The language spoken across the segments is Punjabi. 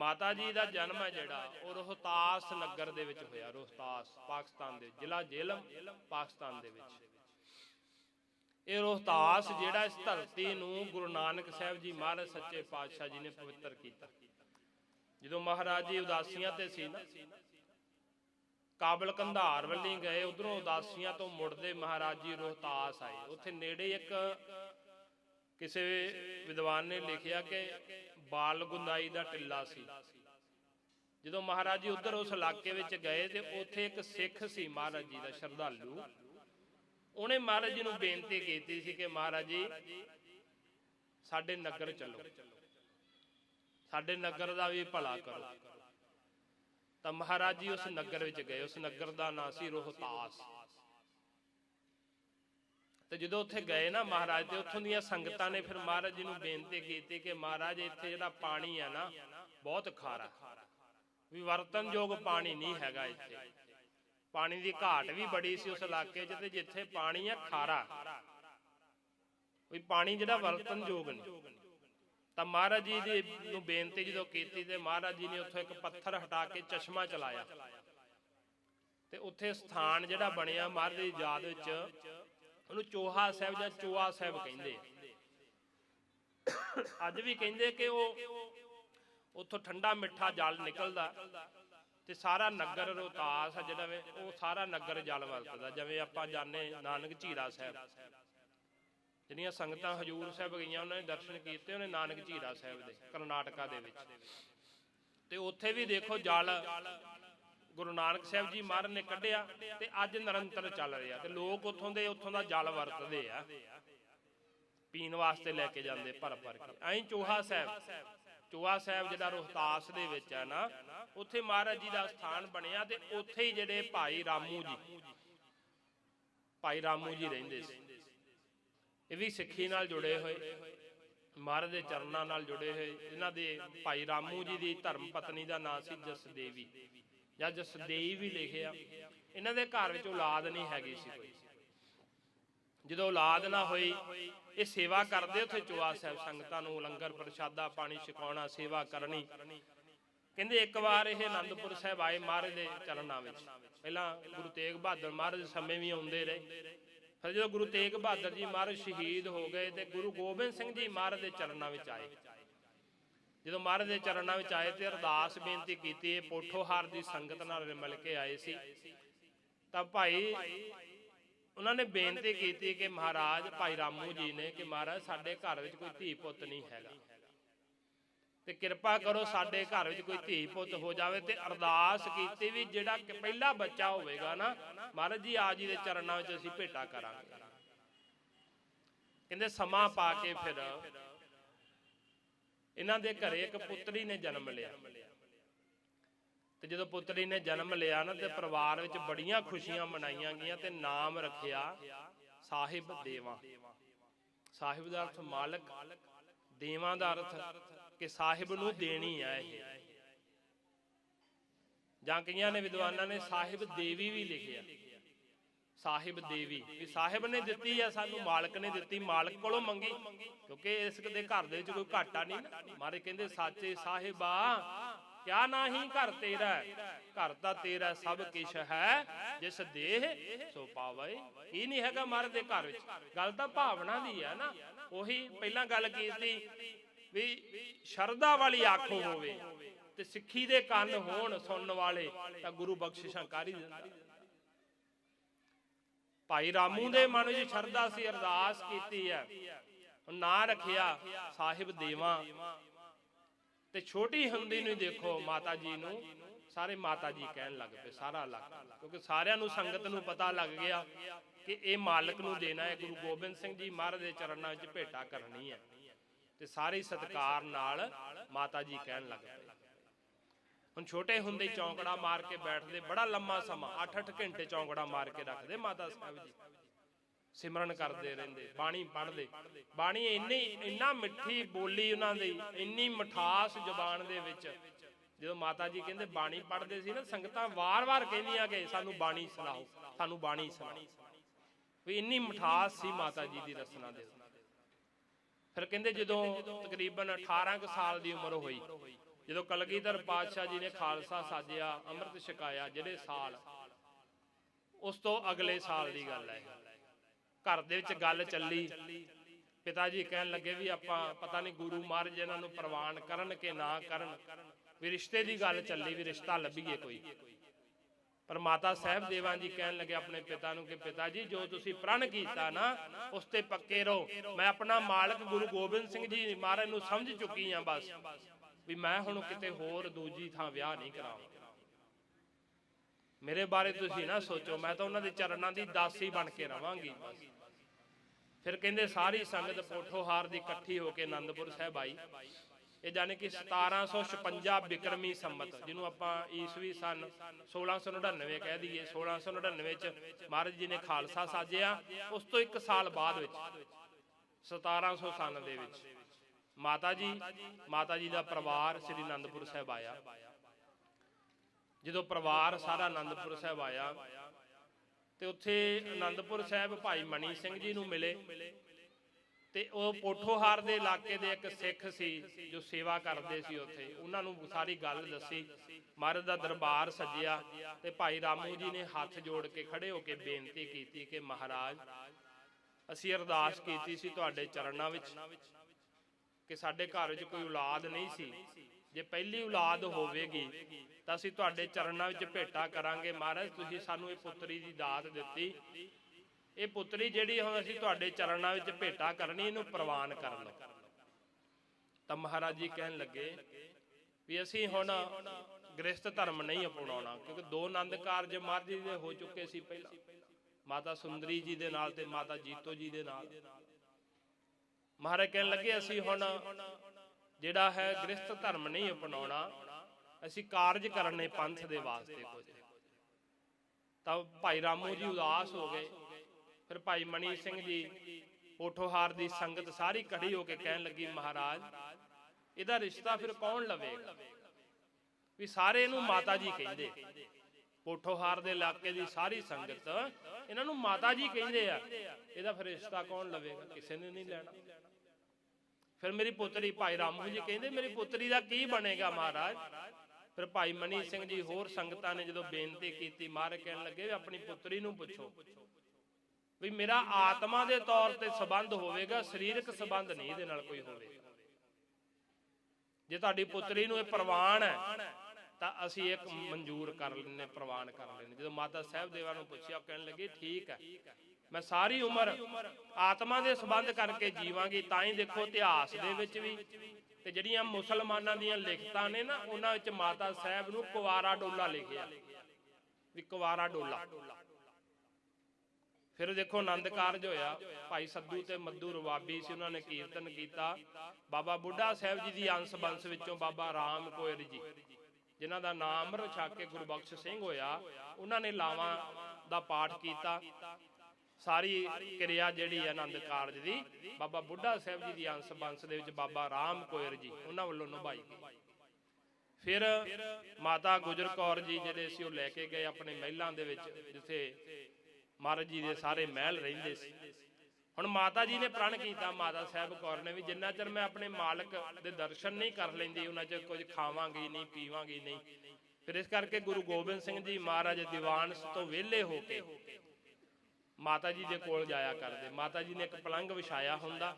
ਮਾਤਾ ਜੀ ਦਾ ਜਨਮ ਹੈ ਜਿਹੜਾ ਉਹ ਰੋਹਤਾਸ ਨਗਰ ਦੇ ਵਿੱਚ ਹੋਇਆ ਰੋਹਤਾਸ ਪਾਕਿਸਤਾਨ ਦੇ ਜ਼ਿਲ੍ਹਾ ਜੇਲਮ ਪਾਕਿਸਤਾਨ ਦੇ ਵਿੱਚ। ਇਹ ਰੋਹਤਾਸ ਜਿਹੜਾ ਇਸ ਧਰਤੀ ਨੂੰ ਗੁਰੂ ਨਾਨਕ ਸਾਹਿਬ ਜੀ ਮਹਾਰਾਜ ਸੱਚੇ ਪਾਤਸ਼ਾਹ ਜੀ ਨੇ ਪਵਿੱਤਰ ਕੀਤਾ। ਜਦੋਂ ਮਹਾਰਾਜ ਜੀ ਉਦਾਸੀਆਂ ਤੇ ਸੀ ਨਾ ਕਾਬਲ ਕੰਧਾਰ ਵੱਲੀ ਗਏ ਉਧਰੋਂ ਉਦਾਸੀਆਂ ਤੋਂ ਮੁੜਦੇ ਮਹਾਰਾਜ ਜੀ ਰੋਹਤਾਸ ਆਏ। ਉੱਥੇ ਨੇੜੇ ਇੱਕ ਕਿਸੇ ਵਿਦਵਾਨ ਨੇ ਲਿਖਿਆ ਕਿ ਬਾਲ ਗੁੰਦਾਈ ਦਾ ਟਿੱਲਾ ਸੀ। ਜਦੋਂ ਮਹਾਰਾਜ ਜੀ ਉਧਰ ਉਸ ਇਲਾਕੇ ਵਿੱਚ ਗਏ ਤੇ ਉੱਥੇ ਇੱਕ ਸਿੱਖ ਸੀ ਮਹਾਰਾਜ ਜੀ ਦਾ ਸ਼ਰਧਾਲੂ। ਉਹਨੇ ਮਹਾਰਾਜ ਜੀ ਨੂੰ ਬੇਨਤੀ ਕੀਤੀ ਸੀ ਕਿ ਮਹਾਰਾਜ ਜੀ, ਸਾਡੇ ਨਗਰ ਚੱਲੋ। ਸਾਡੇ ਨਗਰ ਦਾ ਵੀ ਭਲਾ ਕਰੋ। ਤਾਂ ਮਹਾਰਾਜ ਜੀ ਉਸ ਨਗਰ ਵਿੱਚ ਗਏ। ਉਸ ਨਗਰ ਦਾ ਨਾਂ ਸੀ ਰੋਹਤਾਸ। ਤੇ ਜਦੋਂ ਉੱਥੇ ਗਏ ਨਾ ਮਹਾਰਾਜ ਤੇ ਉੱਥੋਂ ਦੀਆਂ ਸੰਗਤਾਂ ਨੇ ਫਿਰ ਮਹਾਰਾਜ ਜੀ ਨੂੰ ਬੇਨਤੀ ਕੀਤੀ ਕਿ ਮਹਾਰਾਜ ਇੱਥੇ ਜਿਹੜਾ ਪਾਣੀ ਆ ਨਾ ਬਹੁਤ ਖਾਰਾ। ਵੀ ਵਰਤਨਯੋਗ ਪਾਣੀ ਨਹੀਂ ਹੈਗਾ ਇੱਥੇ। ਪਾਣੀ ਦੀ ਘਾਟ ਵੀ ਬੜੀ ਸੀ ਉਸ ਇਲਾਕੇ 'ਚ ਤੇ ਜਿੱਥੇ ਪਾਣੀ ਆ ਖਾਰਾ। ਵੀ ਪਾਣੀ ਜਿਹੜਾ ਵਰਤਨਯੋਗ ਨਹੀਂ। ਤਾਂ ਮਹਾਰਾਜ ਜੀ ਦੀ ਨੂੰ ਬੇਨਤੀ ਜਦੋਂ ਕੀਤੀ ਤੇ ਮਹਾਰਾਜ ਜੀ ਨੇ ਉੱਥੋਂ ਇੱਕ ਪੱਥਰ ਹਟਾ ਕੇ ਚਸ਼ਮਾ ਚਲਾਇਆ। ਤੇ ਉੱਥੇ ਸਥਾਨ ਜਿਹੜਾ ਬਣਿਆ ਮਹਾਰਾਜ ਦੀ ਯਾਦ ਵਿੱਚ ਉਹਨੂੰ ਚੋਹਾ ਸਾਹਿਬ ਜਾਂ ਚੋਆ ਸਾਹਿਬ ਕਹਿੰਦੇ ਅੱਜ ਵੀ ਕਹਿੰਦੇ ਕਿ ਉਹ ਉੱਥੋਂ ਠੰਡਾ ਮਿੱਠਾ ਜਲ ਨਿਕਲਦਾ ਤੇ ਸਾਰਾ ਨਗਰ ਰੋਤਾਸ ਆ ਜਿਹੜਾ ਵੇ, ਉਹ ਸਾਰਾ ਨਗਰ ਜਲ ਵਰਤਦਾ, ਜਿਵੇਂ ਆਪਾਂ ਜਾਣੇ ਨਾਨਕ ਝੀਰਾ ਸਾਹਿਬ। ਜਿਹੜੀਆਂ ਸੰਗਤਾਂ ਹਜੂਰ ਸਾਹਿਬ ਗਈਆਂ, ਉਹਨਾਂ ਨੇ ਦਰਸ਼ਨ ਕੀਤੇ, ਉਹਨੇ ਨਾਨਕ ਝੀਰਾ ਸਾਹਿਬ ਦੇ, ਕਰਨਾਟਕਾ ਦੇ ਵਿੱਚ। ਤੇ ਉੱਥੇ ਵੀ ਦੇਖੋ ਜਲ ਗੁਰੂ ਨਾਨਕ ਸਾਹਿਬ ਜੀ ਮਹਾਰਾਜ ਨੇ ਕੱਢਿਆ ਤੇ ਅੱਜ ਨਿਰੰਤਰ ਚੱਲ ਰਿਹਾ ਤੇ ਲੋਕ ਉੱਥੋਂ ਦੇ, ਉੱਥੋਂ ਦਾ ਜਲ ਵਰਤਦੇ ਆ। ਪੀਣ ਵਾਸਤੇ ਲੈ ਕੇ ਜਾਂਦੇ ਭਰ ਭਰ ਕੇ। ਐਂ ਚੋਹਾ ਸਾਹਿਬ ਚੋਹਾ ਸਾਹਿਬ ਜਿਹੜਾ ਰੋਹਤਾਸ ਦੇ ਵਿੱਚ ਹੈ ਨਾ, ਉੱਥੇ ਮਹਾਰਾਜ ਜੀ ਦਾ ਸਥਾਨ ਬਣਿਆ ਤੇ ਉੱਥੇ ਹੀ ਜਿਹੜੇ ਭਾਈ ਰਾਮੂ ਜੀ, ਭਾਈ ਰਾਮੂ ਜੀ ਰਹਿੰਦੇ ਸੀ। ਇਹ ਵੀ ਸਿੱਖੀ ਨਾਲ ਜੁੜੇ ਹੋਏ, ਮਹਾਰਾਜ ਦੇ ਚਰਨਾਂ ਨਾਲ ਜੁੜੇ ਹੋਏ। ਇਹਨਾਂ ਦੇ ਭਾਈ ਰਾਮੂ ਜੀ ਦੀ ਧਰਮ ਪਤਨੀ ਦਾ ਨਾਮ ਸੀ ਜਸਦੇਵੀ। ਜਾਂ ਜਸਦੇਈ ਵੀ ਲਿਖਿਆ ਇਹਨਾਂ ਦੇ ਘਰ ਵਿੱਚ ਔਲਾਦ ਨਹੀਂ ਹੈਗੀ ਸੀ ਕੋਈ। ਜਦੋਂ ਔਲਾਦ ਨਾ ਹੋਈ, ਇਹ ਸੇਵਾ ਕਰਦੇ ਉੱਥੇ ਚੋਆ ਸਾਹਿਬ ਸੰਗਤਾਂ ਨੂੰ, ਲੰਗਰ ਪ੍ਰਸ਼ਾਦਾ ਪਾਣੀ ਛਕਾਉਣਾ, ਸੇਵਾ ਕਰਨੀ। ਕਹਿੰਦੇ ਇੱਕ ਵਾਰ ਇਹ ਆਨੰਦਪੁਰ ਸਾਹਿਬ ਆਏ ਮਹਾਰਾਜ ਦੇ ਚਰਨਾਂ ਵਿੱਚ। ਪਹਿਲਾਂ ਗੁਰੂ ਤੇਗ ਬਹਾਦਰ ਮਹਾਰਾਜ ਸਮੇਂ ਵੀ ਆਉਂਦੇ ਰਹੇ। ਫਿਰ ਜਦੋਂ ਗੁਰੂ ਤੇਗ ਬਹਾਦਰ ਜੀ ਮਹਾਰਾਜ ਸ਼ਹੀਦ ਹੋ ਗਏ ਤੇ ਗੁਰੂ ਗੋਬਿੰਦ ਸਿੰਘ ਜੀ ਮਹਾਰਾਜ ਦੇ ਚਰਨਾਂ ਵਿੱਚ ਆਏ। ਜਦੋਂ ਮਹਾਰਾਜ ਦੇ ਚਰਨਾਂ ਵਿੱਚ ਆਏ ਤੇ ਅਰਦਾਸ ਬੇਨਤੀ ਕੀਤੀ, ਇਹ ਪੋਠੋਹਾਰ ਦੀ ਸੰਗਤ ਨਾਲ ਮਿਲ ਕੇ ਆਏ ਸੀ। ਤਾਂ ਭਾਈ, ਉਹਨਾਂ ਨੇ ਬੇਨਤੀ ਕੀਤੀ ਕਿ ਮਹਾਰਾਜ, ਭਾਈ ਰਾਮੂ ਜੀ ਨੇ ਕਿ ਮਹਾਰਾਜ, ਸਾਡੇ ਘਰ ਵਿੱਚ ਕੋਈ ਧੀ ਪੁੱਤ ਨਹੀਂ ਹੈਗਾ। ਤੇ ਕਿਰਪਾ ਕਰੋ ਸਾਡੇ ਘਰ ਵਿੱਚ ਕੋਈ ਧੀ ਪੁੱਤ ਹੋ ਜਾਵੇ ਤੇ ਅਰਦਾਸ ਕੀਤੀ ਵੀ ਜਿਹੜਾ ਪਹਿਲਾ ਬੱਚਾ ਹੋਵੇਗਾ ਨਾ, ਮਹਾਰਾਜ ਜੀ ਆ ਜੀ ਦੇ ਚਰਨਾਂ ਵਿੱਚ ਅਸੀਂ ਭੇਟਾ ਕਰਾਂਗੇ। ਕਹਿੰਦੇ ਸਮਾਂ ਪਾ ਕੇ ਫਿਰ ਇਹਨਾਂ ਦੇ ਘਰੇ ਇੱਕ ਪੁੱਤਰੀ ਨੇ ਜਨਮ ਲਿਆ। ਤੇ ਜਦੋਂ ਪੁੱਤਰੀ ਨੇ ਜਨਮ ਲਿਆ ਨਾ, ਤੇ ਪਰਿਵਾਰ ਵਿੱਚ ਬੜੀਆਂ ਖੁਸ਼ੀਆਂ ਮਨਾਈਆਂ ਗਈਆਂ ਤੇ ਨਾਮ ਰੱਖਿਆ ਸਾਹਿਬ ਦੇਵਾ। ਸਾਹਿਬ ਦਾ ਅਰਥ ਮਾਲਕ, ਦੇਵਾਂ ਦਾ ਅਰਥ ਕਿ ਸਾਹਿਬ ਨੂੰ ਦੇਣੀ ਹੈ ਇਹ। ਜਾਂ ਕਈਆਂ ਨੇ ਵਿਦਵਾਨਾਂ ਨੇ ਸਾਹਿਬ ਦੇਵੀ ਵੀ ਲਿਖਿਆ। ਸਾਹਿਬ ਦੇਵੀ ਵੀ ਸਾਹਿਬ ਨੇ ਦਿੱਤੀ ਆ, ਸਾਨੂੰ ਮਾਲਕ ਨੇ ਦਿੱਤੀ, ਮਾਲਕ ਕੋਲੋਂ ਮੰਗੀ। ਕਿਉਂਕਿ ਇਸ ਦੇ ਘਰ ਦੇ ਵਿੱਚ ਕੋਈ ਘਾਟਾ ਨਹੀਂ ਨਾ। ਮਾਰੇ ਕਹਿੰਦੇ, ਸਾਚੇ ਸਾਹਿਬਾ, ਕਿਆ ਨਾਹੀ ਘਰ ਤੇਰਾ ਘਰ ਤਾਂ ਤੇਰਾ ਸਭ ਕਿਛ ਹੈ। ਜਿਸ ਦੇਹ, ਸੋ ਪਾਵੇ। ਇਹ ਨਹੀਂ ਹੈਗਾ ਮਾਰੇ ਦੇ ਘਰ ਵਿੱਚ? ਗੱਲ ਤਾਂ ਭਾਵਨਾ ਦੀ ਹੈ ਨਾ। ਉਹੀ ਪਹਿਲਾਂ ਗੱਲ ਕੀਤੀ ਵੀ ਸ਼ਰਧਾ ਵਾਲੀ ਅੱਖ ਹੋਵੇ ਤੇ ਸਿੱਖੀ ਦੇ ਕੰਨ ਹੋਣ ਸੁਣਨ ਵਾਲੇ, ਤਾਂ ਗੁਰੂ ਬਖਸ਼ਿਸ਼ਾਂ ਕਾਰੀ ਦਿੰਦਾ। ਭਾਈ ਰਾਮੂ ਦੇ ਮਨ ਵਿੱਚ ਸ਼ਰਧਾ ਸੀ, ਅਰਦਾਸ ਕੀਤੀ ਹੈ। ਨਾਂ ਰੱਖਿਆ, ਸਾਹਿਬ ਦੇਵਾ। ਤੇ ਛੋਟੀ ਹੁੰਦੀ ਨੂੰ ਦੇਖੋ ਮਾਤਾ ਜੀ ਨੂੰ, ਸਾਰੇ ਮਾਤਾ ਜੀ ਕਹਿਣ ਲੱਗ ਪਏ, ਸਾਰਾ ਇਲਾਕਾ ਕਿਉਂਕਿ ਸਾਰਿਆਂ ਨੂੰ ਸੰਗਤ ਨੂੰ ਪਤਾ ਲੱਗ ਗਿਆ ਕਿ ਇਹ ਮਾਲਕ ਨੂੰ ਦੇਣਾ ਹੈ, ਗੁਰੂ ਗੋਬਿੰਦ ਸਿੰਘ ਜੀ ਮਹਾਰਾਜ ਦੇ ਚਰਨਾਂ ਵਿੱਚ ਭੇਟਾ ਕਰਨੀ ਹੈ। ਤੇ ਸਾਰੇ ਸਤਕਾਰ ਨਾਲ ਮਾਤਾ ਜੀ ਕਹਿਣ ਲੱਗ ਪਏ। ਹੁਣ ਛੋਟੇ ਹੁੰਦੇ ਹੀ ਚੌਂਕੜਾ ਮਾਰ ਕੇ ਬੈਠਦੇ, ਬੜਾ ਲੰਮਾ ਸਮਾਂ 8-8 ਘੰਟੇ ਚੌਂਕੜਾ ਮਾਰ ਕੇ ਰੱਖਦੇ, ਮਾਤਾ ਸਾਹਿਬ ਜੀ। ਸਿਮਰਨ ਕਰਦੇ ਰਹਿੰਦੇ, ਬਾਣੀ ਪੜ੍ਹਦੇ। ਬਾਣੀ ਇੰਨੀ, ਇੰਨਾ ਮਿੱਠੀ ਬੋਲੀ ਉਹਨਾਂ ਦੀ, ਇੰਨੀ ਮਠਾਸ ਜ਼ੁਬਾਨ ਦੇ ਵਿੱਚ। ਜਦੋਂ ਮਾਤਾ ਜੀ ਕਹਿੰਦੇ ਬਾਣੀ ਪੜ੍ਹਦੇ ਸੀ ਨਾ, ਸੰਗਤਾਂ ਵਾਰ-ਵਾਰ ਕਹਿੰਦੀਆਂ ਕਿ ਸਾਨੂੰ ਬਾਣੀ ਸੁਣਾਓ, ਸਾਨੂੰ ਬਾਣੀ ਸੁਣਾਓ। ਵੀ ਇੰਨੀ ਮਠਾਸ ਸੀ ਮਾਤਾ ਜੀ ਦੀ ਰਸਨਾ ਦੇ ਫਿਰ ਕਹਿੰਦੇ ਜਦੋਂ ਤਕਰੀਬਨ 18 ਕੁ ਸਾਲ ਦੀ ਉਮਰ ਹੋਈ ਜਦੋਂ ਕਲਗੀਧਰ ਪਾਤਸ਼ਾਹ ਜੀ ਨੇ ਖਾਲਸਾ ਸਾਜਿਆ, ਅੰਮ੍ਰਿਤ ਛਕਾਇਆ ਜਿਹੜੇ ਸਾਲ, ਉਸ ਤੋਂ ਅਗਲੇ ਸਾਲ ਦੀ ਗੱਲ ਹੈ। ਘਰ ਦੇ ਵਿੱਚ ਗੱਲ ਚੱਲੀ। ਪਿਤਾ ਜੀ ਕਹਿਣ ਲੱਗੇ ਵੀ ਆਪਾਂ ਪਤਾ ਨਹੀਂ ਗੁਰੂ ਮਹਾਰਾਜ ਇਹਨਾਂ ਨੂੰ ਪ੍ਰਵਾਨ ਕਰਨ ਕਿ ਨਾ ਕਰਨ। ਵੀ ਰਿਸ਼ਤੇ ਦੀ ਗੱਲ ਚੱਲੀ, ਵੀ ਰਿਸ਼ਤਾ ਲੱਭੀਏ ਕੋਈ। ਪਰ ਮਾਤਾ ਸਾਹਿਬ ਦੇਵਾਂ ਜੀ ਕਹਿਣ ਲੱਗੇ ਆਪਣੇ ਪਿਤਾ ਨੂੰ ਕਿ ਪਿਤਾ ਜੀ, ਜੋ ਤੁਸੀਂ ਪ੍ਰਣ ਕੀਤਾ ਨਾ, ਉਸ ਤੇ ਪੱਕੇ ਰਹੋ। ਮੈਂ ਆਪਣਾ ਮਾਲਕ ਗੁਰੂ ਗੋਬਿੰਦ ਸਿੰਘ ਜੀ ਮਹਾਰਾਜ ਨੂੰ ਸਮਝ ਚੁੱਕੀ ਆ ਬਸ। ਵੀ ਮੈਂ ਹੁਣ ਕਿਤੇ ਹੋਰ ਦੂਜੀ ਥਾਂ ਵਿਆਹ ਨਹੀਂ ਕਰਾਵਾਂ। ਮੇਰੇ ਬਾਰੇ ਤੁਸੀਂ ਨਾ ਸੋਚੋ, ਮੈਂ ਤਾਂ ਉਹਨਾਂ ਦੇ ਚਰਨਾਂ ਦੀ ਦਾਸੀ ਬਣ ਕੇ ਰਵਾਂਗੀ। ਬਸ ਫਿਰ ਕਹਿੰਦੇ ਸਾਰੀ ਸੰਗਤ ਪੋਠੋਹਾਰ ਦੀ ਇਕੱਠੀ ਹੋ ਕੇ ਆਨੰਦਪੁਰ ਸਾਹਿਬ ਆਈ। ਇਹ ਜਾਣੇ ਕਿ 1756 ਬਿਕਰਮੀ ਸੰਮਤ, ਜਿਹਨੂੰ ਆਪਾਂ ਈਸਵੀ ਸਨ 1699 ਕਹਿ ਦਈਏ। 1699 ਚ ਮਹਾਰਾਜ ਜੀ ਨੇ ਖਾਲਸਾ ਸਾਜਿਆ, ਉਸ ਤੋਂ ਇੱਕ ਸਾਲ ਬਾਅਦ ਵਿੱਚ 1700 ਸਨ ਦੇ ਵਿੱਚ। ਮਾਤਾ ਜੀ ਮਾਤਾ ਜੀ ਦਾ ਪਰਿਵਾਰ ਸ੍ਰੀ ਅਨੰਦਪੁਰ ਸਾਹਿਬ ਆਇਆ। ਜਦੋਂ ਪਰਿਵਾਰ ਸਾਰਾ ਆਨੰਦਪੁਰ ਸਾਹਿਬ ਆਇਆ, ਤੇ ਉੱਥੇ ਆਨੰਦਪੁਰ ਸਾਹਿਬ ਭਾਈ ਮਣੀ ਸਿੰਘ ਜੀ ਨੂੰ ਮਿਲੇ। ਤੇ ਉਹ ਪੋਠੋਹਾਰ ਦੇ ਇਲਾਕੇ ਦੇ ਇੱਕ ਸਿੱਖ ਸੀ ਜੋ ਸੇਵਾ ਕਰਦੇ ਸੀ ਉੱਥੇ। ਉਹਨਾਂ ਨੂੰ ਸਾਰੀ ਗੱਲ ਦੱਸੀ। ਮਹਾਰਾਜ ਦਾ ਦਰਬਾਰ ਸੱਜਿਆ ਤੇ ਭਾਈ ਰਾਮੂ ਜੀ ਨੇ ਹੱਥ ਜੋੜ ਕੇ ਖੜੇ ਹੋ ਕੇ ਬੇਨਤੀ ਕੀਤੀ ਕਿ ਮਹਾਰਾਜ, ਅਸੀਂ ਅਰਦਾਸ ਕੀਤੀ ਸੀ ਤੁਹਾਡੇ ਚਰਨਾਂ ਵਿੱਚ। ਕਿ ਸਾਡੇ ਘਰ ਵਿੱਚ ਕੋਈ ਔਲਾਦ ਨਹੀਂ ਸੀ। ਜੇ ਪਹਿਲੀ ਔਲਾਦ ਹੋਵੇਗੀ ਤਾਂ ਅਸੀਂ ਤੁਹਾਡੇ ਚਰਨਾਂ ਵਿੱਚ ਭੇਟਾ ਕਰਾਂਗੇ। ਮਹਾਰਾਜ ਤੁਸੀਂ ਸਾਨੂੰ ਇਹ ਪੁੱਤਰੀ ਦੀ ਦਾਤ ਦਿੱਤੀ ਇਹ ਪੁੱਤਰੀ ਜਿਹੜੀ ਹੁਣ ਅਸੀਂ ਤੁਹਾਡੇ ਚਰਨਾਂ ਵਿੱਚ ਭੇਟਾ ਕਰਨੀ ਇਹਨੂੰ ਪ੍ਰਵਾਨ ਕਰ ਲਓ। ਤਾਂ ਮਹਾਰਾਜ ਜੀ ਕਹਿਣ ਲੱਗੇ ਵੀ ਅਸੀਂ ਹੁਣ ਗ੍ਰਸਥ ਧਰਮ ਨਹੀਂ ਅਪਣਾਉਣਾ ਕਿਉਂਕਿ ਦੋ ਆਨੰਦ ਕਾਰਜ ਮਹਾਰਾਜ ਜੀ ਦੇ ਹੋ ਚੁੱਕੇ ਸੀ ਪਹਿਲਾਂ। ਮਾਤਾ ਸੁੰਦਰੀ ਜੀ ਦੇ ਨਾਲ ਤੇ ਮਾਤਾ ਜੀਤੋ ਜੀ ਦੇ ਨਾਲ। ਮਹਾਰਾਜ ਕਹਿਣ ਲੱਗੇ ਅਸੀਂ ਹੁਣ ਜਿਹੜਾ ਹੈ ਗ੍ਰਸਥ ਧਰਮ ਨਹੀਂ ਅਪਣਾਉਣਾ ਅਸੀਂ ਕਾਰਜ ਕਰਨੇ ਪੰਥ ਦੇ ਵਾਸਤੇ ਕੁਝ। ਤਾਂ ਭਾਈ ਰਾਮੂ ਜੀ ਉਦਾਸ ਹੋ ਗਏ। ਫਿਰ ਭਾਈ ਮਣੀ ਸਿੰਘ ਜੀ ਪੋਠੋਹਾਰ ਦੀ ਸੰਗਤ ਸਾਰੀ ਖੜੀ ਹੋ ਕੇ ਕਹਿਣ ਲੱਗੀ ਮਹਾਰਾਜ ਇਹਦਾ ਰਿਸ਼ਤਾ ਫਿਰ ਕੌਣ ਲਵੇਗਾ? ਵੀ ਸਾਰੇ ਇਹਨੂੰ ਮਾਤਾ ਜੀ ਕਹਿੰਦੇ ਪੋਠੋਹਾਰ ਦੇ ਇਲਾਕੇ ਦੀ ਸਾਰੀ ਸੰਗਤ ਇਹਨਾਂ ਨੂੰ ਮਾਤਾ ਜੀ ਕਹਿੰਦੇ ਆ ਇਹਦਾ ਫਿਰ ਰਿਸ਼ਤਾ ਕੌਣ ਲਵੇਗਾ? ਕਿਸੇ ਨੇ ਨਹੀਂ ਲੈਣਾ। ਫਿਰ ਮੇਰੀ ਪੁੱਤਰੀ ਭਾਈ ਰਾਮੂ ਜੀ ਕਹਿੰਦੇ, ਮੇਰੀ ਪੁੱਤਰੀ ਦਾ ਕੀ ਬਣੇਗਾ ਮਹਾਰਾਜ? ਫਿਰ ਭਾਈ ਮਨੀ ਸਿੰਘ ਜੀ ਹੋਰ ਸੰਗਤਾਂ ਨੇ ਜਦੋਂ ਬੇਨਤੀ ਕੀਤੀ, ਮਹਾਰਾਜ ਕਹਿਣ ਲੱਗੇ ਵੀ ਆਪਣੀ ਪੁੱਤਰੀ ਨੂੰ ਪੁੱਛੋ ਵੀ ਮੇਰਾ ਆਤਮਾ ਦੇ ਤੌਰ ਤੇ ਸਬੰਧ ਹੋਵੇਗਾ, ਸਰੀਰਕ ਸਬੰਧ ਨਹੀਂ ਇਹਦੇ ਨਾਲ ਕੋਈ ਹੋਵੇਗਾ ਜੇ ਤੁਹਾਡੀ ਪੁੱਤਰੀ ਨੂੰ ਇਹ ਪ੍ਰਵਾਨ ਹੈ, ਤਾਂ ਅਸੀਂ ਇੱਕ ਮਨਜ਼ੂਰ ਕਰ ਲੈਨੇ ਪ੍ਰਵਾਨ ਕਰ ਲੈਨੇ ਜਦੋਂ ਮਾਤਾ ਸਾਹਿਬ ਦੇਵਾ ਨੂੰ ਪੁੱਛਿਆ, ਉਹ ਕਹਿਣ ਲੱਗੇ, ਠੀਕ ਹੈ ਮੈਂ ਸਾਰੀ ਉਮਰ ਆਤਮਾ ਦੇ ਸੰਬੰਧ ਕਰਕੇ ਜੀਵਾਂਗੀ, ਤਾਂ ਹੀ ਦੇਖੋ ਇਤਿਹਾਸ ਦੇ ਵਿੱਚ ਵੀ। ਤੇ ਜਿਹੜੀਆਂ ਮੁਸਲਮਾਨਾਂ ਦੀਆਂ ਲਿਖਤਾਂ ਨੇ ਨਾ, ਉਹਨਾਂ ਵਿੱਚ ਮਾਤਾ ਸਾਹਿਬ ਨੂੰ ਕੁਵਾਰਾ ਡੋਲਾ ਲਿਖਿਆ। ਵੀ ਕੁਵਾਰਾ ਡੋਲਾ। ਫਿਰ ਦੇਖੋ ਆਨੰਦ ਕਾਰਜ ਹੋਇਆ। ਭਾਈ ਸੱਦੂ ਤੇ ਮੱਧੂ ਰਵਾਬੀ ਸੀ, ਉਹਨਾਂ ਨੇ ਕੀਰਤਨ ਕੀਤਾ। ਬਾਬਾ ਬੁੱਢਾ ਸਾਹਿਬ ਜੀ ਦੀ ਅੰਸ਼ ਬੰਸ ਵਿੱਚੋਂ ਬਾਬਾ ਰਾਮ ਕੋਇਰ ਜੀ, ਜਿਨ੍ਹਾਂ ਦਾ ਨਾਮ ਅੰਮ੍ਰਿਤ ਛਕ ਕੇ ਗੁਰਬਖਸ਼ ਸਿੰਘ ਹੋਇਆ, ਉਹਨਾਂ ਨੇ ਲਾਵਾਂ ਦਾ ਪਾਠ ਕੀਤਾ। ਸਾਰੀ ਕਿਰਿਆ ਜਿਹੜੀ ਹੈ ਆਨੰਦ ਕਾਰਜ ਦੀ, ਬਾਬਾ ਬੁੱਢਾ ਸਾਹਿਬ ਜੀ ਦੀ ਅੰਸ਼ ਬੰਸ ਦੇ ਵਿੱਚ ਬਾਬਾ ਰਾਮ ਕੋਇਰ ਜੀ, ਉਹਨਾਂ ਵੱਲੋਂ ਨਿਭਾਈ ਗਈ। ਫਿਰ ਮਾਤਾ ਗੁਜਰ ਕੌਰ ਜੀ ਜਿਹੜੇ ਸੀ ਉਹ ਲੈ ਕੇ ਗਏ ਆਪਣੇ ਮਹਿਲਾਂ ਦੇ ਵਿੱਚ, ਜਿੱਥੇ ਮਹਾਰਾਜ ਜੀ ਦੇ ਸਾਰੇ ਮਹਿਲ ਰਹਿੰਦੇ ਸੀ। ਹੁਣ ਮਾਤਾ ਜੀ ਨੇ ਪ੍ਰਣ ਕੀਤਾ, ਮਾਤਾ ਸਾਹਿਬ ਕੌਰ ਨੇ ਵੀ ਜਿੰਨਾ ਚਿਰ ਮੈਂ ਆਪਣੇ ਮਾਲਕ ਦੇ ਦਰਸ਼ਨ ਨਹੀਂ ਕਰ ਲੈਂਦੀ, ਉਹਨਾਂ ਚਿਰ ਕੁਝ ਖਾਵਾਂਗੀ ਨਹੀਂ, ਪੀਵਾਂਗੀ ਨਹੀਂ। ਫਿਰ ਇਸ ਕਰਕੇ ਗੁਰੂ ਗੋਬਿੰਦ ਸਿੰਘ ਜੀ ਮਹਾਰਾਜ ਦੀਵਾਨ ਤੋਂ ਵਿਹਲੇ ਹੋ ਕੇ ਮਾਤਾ ਜੀ ਦੇ ਕੋਲ ਜਾਇਆ ਕਰਦੇ। ਮਾਤਾ ਜੀ ਨੇ ਇੱਕ ਪਲੰਗ ਵਿਛਾਇਆ ਹੁੰਦਾ।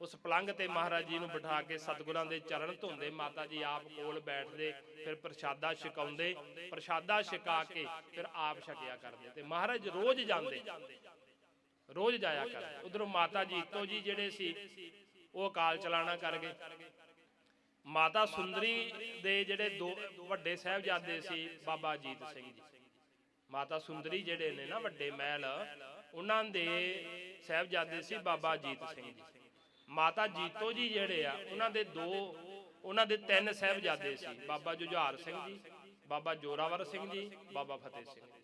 ਉਸ ਪਲੰਗ ਤੇ ਮਹਾਰਾਜ ਜੀ ਨੂੰ ਬਿਠਾ ਕੇ ਸਤਿਗੁਰਾਂ ਦੇ ਚਰਨ ਧੋਂਦੇ। ਮਾਤਾ ਜੀ ਆਪ ਕੋਲ ਬੈਠਦੇ, ਫਿਰ ਪ੍ਰਸ਼ਾਦਾ ਛਕਾਉਂਦੇ। ਪ੍ਰਸ਼ਾਦਾ ਛਕਾ ਕੇ ਫਿਰ ਆਪ ਛਕਿਆ ਕਰਦੇ ਤੇ ਮਹਾਰਾਜ ਰੋਜ਼ ਜਾਂਦੇ। ਰੋਜ਼ ਜਾਇਆ ਕਰਦੇ। ਉਧਰੋਂ ਮਾਤਾ ਜੀਤੋ ਜੀ ਜਿਹੜੇ ਸੀ, ਉਹ ਅਕਾਲ ਚਲਾਣਾ ਕਰ ਗਏ। ਮਾਤਾ ਸੁੰਦਰੀ ਦੇ ਜਿਹੜੇ ਦੋ ਵੱਡੇ ਸਾਹਿਬਜ਼ਾਦੇ ਸੀ, ਬਾਬਾ ਅਜੀਤ ਸਿੰਘ ਜੀ। ਮਾਤਾ ਸੁੰਦਰੀ ਜਿਹੜੇ ਨੇ ਨਾ ਵੱਡੇ ਮਹਿਲ, ਉਹਨਾਂ ਦੇ ਸਾਹਿਬਜ਼ਾਦੇ ਸੀ ਬਾਬਾ ਜੀਤ ਸਿੰਘ ਜੀ। ਮਾਤਾ ਜੀਤੋ ਜੀ ਜਿਹੜੇ ਆ, ਉਹਨਾਂ ਦੇ ਦੋ, ਉਹਨਾਂ ਦੇ ਤਿੰਨ ਸਾਹਿਬਜ਼ਾਦੇ ਸੀ, ਬਾਬਾ ਜੁਝਾਰ ਸਿੰਘ ਜੀ, ਬਾਬਾ ਜੋਰਾਵਰ ਸਿੰਘ ਜੀ, ਬਾਬਾ ਫਤਿਹ ਸਿੰਘ ਜੀ।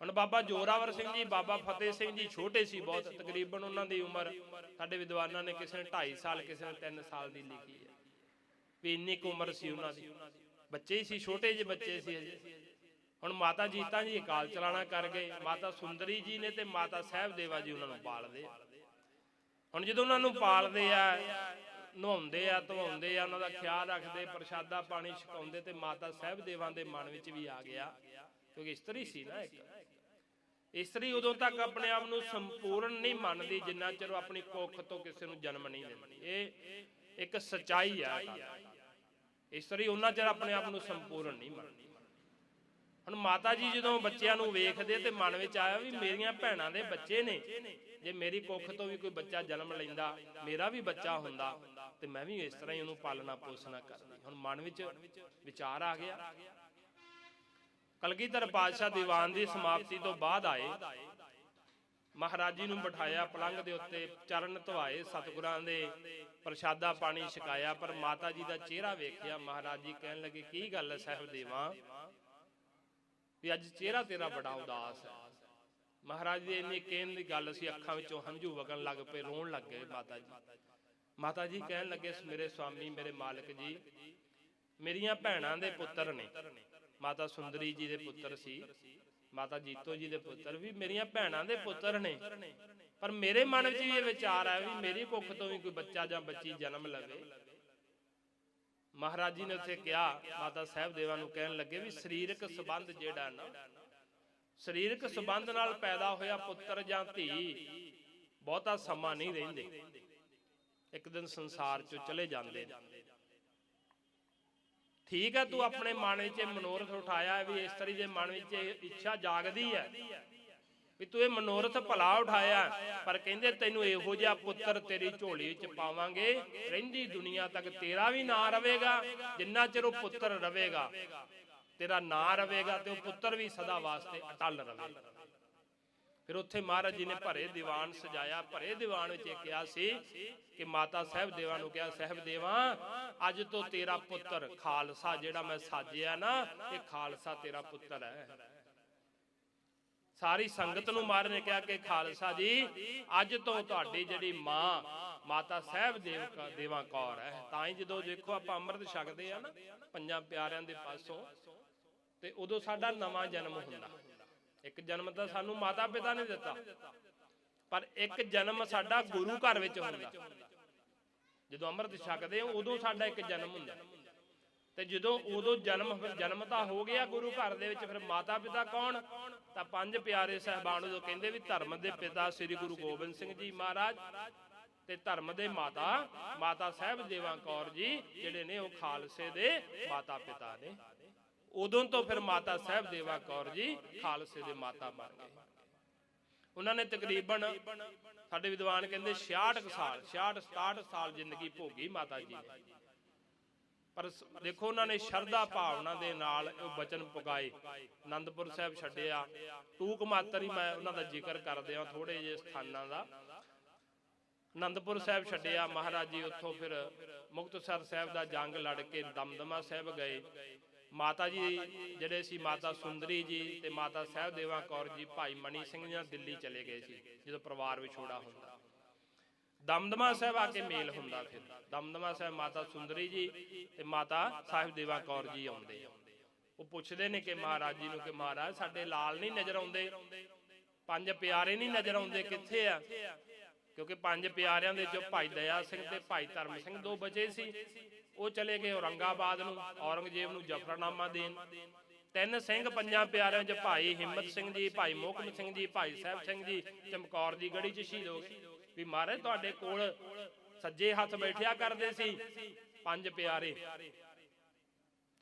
ਹੁਣ ਬਾਬਾ ਜੋਰਾਵਰ ਸਿੰਘ ਜੀ, ਬਾਬਾ ਫਤਿਹ ਸਿੰਘ ਜੀ ਛੋਟੇ ਸੀ ਬਹੁਤ, ਤਕਰੀਬਨ ਉਹਨਾਂ ਦੀ ਉਮਰ, ਸਾਡੇ ਵਿਦਵਾਨਾਂ ਨੇ ਕਿਸੇ ਨੇ 2.5 ਸਾਲ, ਕਿਸੇ ਨੇ 3 ਸਾਲ ਦੀ ਲਿਖੀ ਹੈ। ਵੀ ਇੰਨੀ ਕੁ ਉਮਰ ਸੀ ਉਹਨਾਂ ਦੀ। ਬੱਚੇ ਹੀ ਸੀ, ਛੋਟੇ ਜਿਹੇ ਬੱਚੇ ਸੀ ਹਜੇ ਹੁਣ ਮਾਤਾ ਜੀਤਾ ਜੀ ਅਕਾਲ ਚਲਾਣਾ ਕਰ ਗਏ, ਮਾਤਾ ਸੁੰਦਰੀ ਜੀ ਨੇ ਤੇ ਮਾਤਾ ਸਾਹਿਬ ਦੇਵਾ ਜੀ ਉਹਨਾਂ ਨੂੰ ਪਾਲਦੇ ਹੁਣ ਜਦੋਂ ਉਹਨਾਂ ਨੂੰ ਪਾਲਦੇ ਆ, ਨਹਾਉਂਦੇ ਆ, ਧਵਾਉਂਦੇ ਆ, ਉਹਨਾਂ ਦਾ ਖਿਆਲ ਰੱਖਦੇ, ਪ੍ਰਸ਼ਾਦਾ ਪਾਣੀ ਛਕਾਉਂਦੇ ਤੇ ਮਾਤਾ ਸਾਹਿਬ ਦੇਵਾਂ ਦੇ ਮਨ ਵਿੱਚ ਵੀ ਆ ਗਿਆ, ਕਿਉਂਕਿ ਇਸਤਰੀ ਸੀ ਨਾ ਇੱਕ। ਇਸਤਰੀ ਉਦੋਂ ਤੱਕ ਆਪਣੇ ਆਪ ਨੂੰ ਸੰਪੂਰਨ ਨਹੀਂ ਮੰਨਦੀ ਜਿੰਨਾ ਚਿਰ ਉਹ ਆਪਣੀ ਕੁੱਖ ਤੋਂ ਕਿਸੇ ਨੂੰ ਜਨਮ ਨਹੀਂ ਦਿੰਦੀ। ਇਹ ਇੱਕ ਸਚਾਈ ਆ। ਇਸਤਰੀ ਉਹਨਾਂ ਚਿਰ ਆਪਣੇ ਆਪ ਨੂੰ ਸੰਪੂਰਨ ਨਹੀਂ ਮੰਨਦੀ। ਹੁਣ ਮਾਤਾ ਜੀ ਜਦੋਂ ਬੱਚਿਆਂ ਨੂੰ ਵੇਖਦੇ ਤੇ ਮਨ ਵਿੱਚ ਆਇਆ ਵੀ ਮੇਰੀਆਂ ਭੈਣਾਂ ਦੇ ਬੱਚੇ ਨੇ, ਜੇ ਮੇਰੀ ਕੁੱਖ ਤੋਂ ਵੀ ਕੋਈ ਬੱਚਾ ਜਨਮ ਲੈਂਦਾ, ਮੇਰਾ ਵੀ ਬੱਚਾ ਹੁੰਦਾ, ਤੇ ਮੈਂ ਵੀ ਇਸ ਤਰ੍ਹਾਂ ਹੀ ਉਹਨੂੰ ਪਾਲਣਾ ਪੋਸਣਾ ਕਰਦੀ। ਹੁਣ ਮਨ ਵਿੱਚ ਵਿਚਾਰ ਆ ਗਿਆ। ਕਲਗੀਧਰ ਪਾਤਸ਼ਾਹ ਦੀਵਾਨ ਦੀ ਸਮਾਪਤੀ ਤੋਂ ਬਾਅਦ ਆਏ। ਮਹਾਰਾਜ ਜੀ ਨੂੰ ਬਿਠਾਇਆ ਪਲੰਘ ਦੇ ਉੱਤੇ, ਚਰਨ ਧਵਾਏ, ਸਤਿਗੁਰਾਂ ਦੇ ਪ੍ਰਸ਼ਾਦਾ ਪਾਣੀ ਛਕਾਇਆ, ਪਰ ਮਾਤਾ ਜੀ ਦਾ ਚਿਹਰਾ ਵੇਖਿਆ, ਮਹਾਰਾਜ ਜੀ ਕਹਿਣ ਲੱਗੇ, ਕੀ ਗੱਲ ਹੈ ਸਾਹਿਬ ਦੇਵਾ ਵੀ ਅੱਜ ਚਿਹਰਾ ਤੇਰਾ ਬੜਾ ਉਦਾਸ ਹੈ। ਮਹਾਰਾਜ ਦੀ ਇੰਨੀ ਕਹਿਣ ਦੀ ਗੱਲ ਸੀ ਅੱਖਾਂ ਵਿੱਚੋਂ ਹੰਝੂ ਵਗਣ ਲੱਗ ਪਏ, ਰੋਣ ਲੱਗ ਗਏ ਮਾਤਾ ਜੀ। ਮਾਤਾ ਜੀ ਕਹਿਣ ਲੱਗੇ, ਮੇਰੇ ਸਵਾਮੀ, ਮੇਰੇ ਮਾਲਕ ਜੀ, ਮੇਰੀਆਂ ਭੈਣਾਂ ਦੇ ਪੁੱਤਰ ਨੇ। ਮਾਤਾ ਸੁੰਦਰੀ ਜੀ ਦੇ ਪੁੱਤਰ ਸੀ, ਮਾਤਾ ਜੀਤੋ ਜੀ ਦੇ ਪੁੱਤਰ ਵੀ ਮੇਰੀਆਂ ਭੈਣਾਂ ਦੇ ਪੁੱਤਰ ਨੇ। ਪਰ ਮੇਰੇ ਮਨ ਵਿੱਚ ਵੀ ਇਹ ਵਿਚਾਰ ਆਇਆ ਵੀ ਮੇਰੀ ਭੁੱਖ ਤੋਂ ਵੀ ਕੋਈ ਬੱਚਾ ਜਾਂ ਬੱਚੀ ਜਨਮ ਲਵੇ। ਮਹਾਰਾਜ ਜੀ ਨੇ ਉੱਥੇ ਕਿਹਾ, ਮਾਤਾ ਸਾਹਿਬ ਦੇਵਾਂ ਨੂੰ ਕਹਿਣ ਲੱਗੇ ਵੀ ਸਰੀਰਕ ਸੰਬੰਧ ਜਿਹੜਾ ਨਾ, ਸਰੀਰਕ ਸੰਬੰਧ ਨਾਲ ਪੈਦਾ ਹੋਇਆ ਪੁੱਤਰ ਜਾਂ ਧੀ, ਬਹੁਤਾ ਸਮਾਂ ਨਹੀਂ ਰਹਿੰਦੇ। ਇੱਕ ਦਿਨ ਸੰਸਾਰ ਚੋਂ ਚਲੇ ਜਾਂਦੇ ਨੇ। ਠੀਕ ਹੈ, ਤੂੰ ਆਪਣੇ ਮਨ ਵਿੱਚ ਇਹ ਮਨੋਰਥ ਉਠਾਇਆ ਵੀ ਇਸ ਤਰੀ ਦੇ ਮਨ ਵਿੱਚ ਇਹ ਇੱਛਾ ਜਾਗਦੀ ਹੈ। ਵੀ ਤੂੰ ਇਹ ਮਨੋਰਥ ਭਲਾ ਉਠਾਇਆ। ਪਰ ਕਹਿੰਦੇ ਤੈਨੂੰ ਇਹੋ ਜਿਹਾ ਪੁੱਤਰ ਤੇਰੀ ਝੋਲੀ ਵਿੱਚ ਪਾਵਾਂਗੇ। ਰਹਿੰਦੀ ਦੁਨੀਆ ਤੱਕ ਤੇਰਾ ਵੀ ਨਾਂ ਰਵੇਗਾ ਜਿੰਨਾ ਚਿਰ ਉਹ ਪੁੱਤਰ ਰਵੇਗਾ ਤੇਰਾ ਨਾਂ ਰਵੇਗਾ ਤੇ ਉਹ ਪੁੱਤਰ ਵੀ ਸਦਾ ਵਾਸਤੇ ਅਟਲ ਰਵੇਗਾ ਫਿਰ ਉੱਥੇ ਮਹਾਰਾਜ ਜੀ ਨੇ ਭਰੇ ਦੀਵਾਨ ਸਜਾਇਆ। ਭਰੇ ਦੀਵਾਨ ਵਿੱਚ ਇਹ ਕਿਹਾ ਸੀ ਕਿ ਮਾਤਾ ਸਾਹਿਬ ਦੇਵਾਂ ਨੂੰ ਕਿਹਾ ਸਾਹਿਬ ਦੇਵਾਂ ਅੱਜ ਤੋਂ ਤੇਰਾ ਪੁੱਤਰ ਖਾਲਸਾ ਜਿਹੜਾ ਮੈਂ ਸਾਜਿਆ ਨਾ, ਇਹ ਖਾਲਸਾ ਤੇਰਾ ਪੁੱਤਰ ਹੈ। ਸਾਰੀ ਸੰਗਤ ਨੂੰ ਮਹਾਰਾਜ ਨੇ ਕਿਹਾ ਕਿ ਖਾਲਸਾ ਜੀ, ਅੱਜ ਤੋਂ ਤੁਹਾਡੀ ਜਿਹੜੀ ਮਾਂ, ਮਾਤਾ ਸਾਹਿਬ ਦੇਵ ਕਾ ਦੇਵਾਂ ਕੌਰ ਹੈ। ਤਾਂ ਹੀ ਜਦੋਂ ਦੇਖੋ ਆਪਾਂ ਅੰਮ੍ਰਿਤ ਛਕਦੇ ਆ ਨਾ, ਪੰਜਾਂ ਪਿਆਰਿਆਂ ਦੇ ਪਾਸੋਂ, ਤੇ ਉਦੋਂ ਸਾਡਾ ਨਵਾਂ ਜਨਮ ਹੁੰਦਾ। ਇੱਕ ਜਨਮ ਤਾਂ ਸਾਨੂੰ ਮਾਤਾ ਪਿਤਾ ਨੇ ਦਿੱਤਾ, ਪਰ ਇੱਕ ਜਨਮ ਸਾਡਾ ਗੁਰੂ ਘਰ ਵਿੱਚ ਹੁੰਦਾ। ਜਦੋਂ ਅੰਮ੍ਰਿਤ ਛਕਦੇ ਹਾਂ ਉਦੋਂ ਸਾਡਾ ਇੱਕ ਜਨਮ ਹੁੰਦਾ। ਤੇ ਜਦੋਂ ਉਦੋਂ ਜਨਮ ਫਿਰ ਜਨਮ ਤਾਂ ਹੋ ਗਿਆ ਗੁਰੂ ਘਰ ਦੇ ਵਿੱਚ, ਫਿਰ ਮਾਤਾ ਪਿਤਾ ਕੌਣ? ਤਾਂ ਪੰਜ ਪਿਆਰੇ ਸਹਿਬਾਨ ਉਦੋਂ ਕਹਿੰਦੇ ਵੀ ਧਰਮ ਦੇ ਪਿਤਾ ਸ੍ਰੀ ਗੁਰੂ ਗੋਬਿੰਦ ਸਿੰਘ ਜੀ ਮਹਾਰਾਜ ਤੇ ਧਰਮ ਦੇ ਮਾਤਾ ਮਾਤਾ ਸਾਹਿਬ ਦੇਵਾਂ ਕੌਰ ਜੀ, ਜਿਹੜੇ ਨੇ ਉਹ ਖਾਲਸੇ ਦੇ ਮਾਤਾ ਪਿਤਾ ਨੇ। ਉਦੋਂ ਤੋਂ ਫਿਰ ਮਾਤਾ ਸਾਹਿਬ ਦੇਵਾ ਕੌਰ ਜੀ ਖਾਲਸੇ ਦੇ ਮਾਤਾ ਬਣ ਗਏ। ਉਹਨਾਂ ਨੇ ਤਕਰੀਬਨ ਸਾਡੇ ਵਿਦਵਾਨ ਕਹਿੰਦੇ 66 ਸਾਲ 66 67 ਸਾਲ ਜ਼ਿੰਦਗੀ ਭੋਗੀ ਮਾਤਾ ਜੀ ਨੇ। ਪਰ ਦੇਖੋ ਉਹਨਾਂ ਨੇ ਸ਼ਰਧਾ ਭਾਵਨਾ ਦੇ ਨਾਲ ਉਹ ਬਚਨ ਪੁਗਾਏ। ਆਨੰਦਪੁਰ ਸਾਹਿਬ ਛੱਡਿਆ। ਟੂਕ ਮਾਤਰ ਹੀ ਮੈਂ ਉਹਨਾਂ ਦਾ ਜ਼ਿਕਰ ਕਰਦੇ ਹਾਂ ਥੋੜੇ ਜਿਹੇ ਸਥਾਨਾਂ ਦਾ। ਆਨੰਦਪੁਰ ਸਾਹਿਬ ਛੱਡਿਆ, ਮਹਾਰਾਜ ਜੀ ਉੱਥੋਂ ਫਿਰ ਮੁਕਤਸਰ ਸਾਹਿਬ ਦਾ ਜੰਗ ਲੜ ਕੇ ਦਮਦਮਾ ਸਾਹਿਬ ਗਏ। ਮਾਤਾ ਜੀ ਜਿਹੜੇ ਸੀ, ਮਾਤਾ ਸੁੰਦਰੀ ਜੀ ਤੇ ਮਾਤਾ ਸਾਹਿਬ ਦੇਵਾ ਕੌਰ ਜੀ, ਭਾਈ ਮਣੀ ਸਿੰਘ ਜੀ ਨਾਲ ਦਿੱਲੀ ਚਲੇ ਗਏ ਸੀ, ਜਦੋਂ ਪਰਿਵਾਰ ਵਿਛੋੜਾ ਹੁੰਦਾ। ਦਮਦਮਾ ਸਾਹਿਬ ਆ ਕੇ ਮੇਲ ਹੁੰਦਾ ਫਿਰ ਦਮਦਮਾ ਸਾਹਿਬ ਮਾਤਾ ਸੁੰਦਰੀ ਜੀ ਤੇ ਮਾਤਾ ਸਾਹਿਬ ਦੇਵਾ ਕੌਰ ਜੀ ਆਉਂਦੇ। ਉਹ ਪੁੱਛਦੇ ਨੇ ਕਿ ਮਹਾਰਾਜ ਜੀ ਨੂੰ ਕਿ ਮਹਾਰਾਜ ਸਾਡੇ ਲਾਲ ਨਹੀਂ ਨਜ਼ਰ ਆਉਂਦੇ। ਪੰਜ ਪਿਆਰੇ ਨਹੀਂ ਨਜ਼ਰ ਆਉਂਦੇ, ਕਿੱਥੇ ਆ? ਕਿਉਂਕਿ ਪੰਜ ਪਿਆਰਿਆਂ ਦੇ ਚੋਂ ਭਾਈ ਦਇਆ ਸਿੰਘ ਤੇ ਭਾਈ ਧਰਮ ਸਿੰਘ ਦੋ ਬਚੇ ਸੀ। ਉਹ ਚਲੇ ਗਏ ਔਰੰਗਾਬਾਦ ਨੂੰ, ਔਰੰਗਜ਼ੇਬ ਨੂੰ ਜਫਰਨਾਮਾ ਦੇਣ। ਤਿੰਨ ਸਿੰਘ ਪੰਜਾਂ ਪਿਆਰਿਆਂ ਚ ਭਾਈ ਹਿੰਮਤ ਸਿੰਘ ਜੀ, ਭਾਈ ਮੋਹਕਮ ਸਿੰਘ ਜੀ, ਭਾਈ ਸਾਹਿਬ ਸਿੰਘ ਜੀ, ਚਮਕੌਰ ਦੀ ਗੜੀ ਚ ਸ਼ਹੀਦ ਹੋ ਗਏ। ਵੀ ਮਹਾਰਾਜ ਤੁਹਾਡੇ ਕੋਲ ਸੱਜੇ ਹੱਥ ਬੈਠਿਆ ਕਰਦੇ ਸੀ, ਪੰਜ ਪਿਆਰੇ।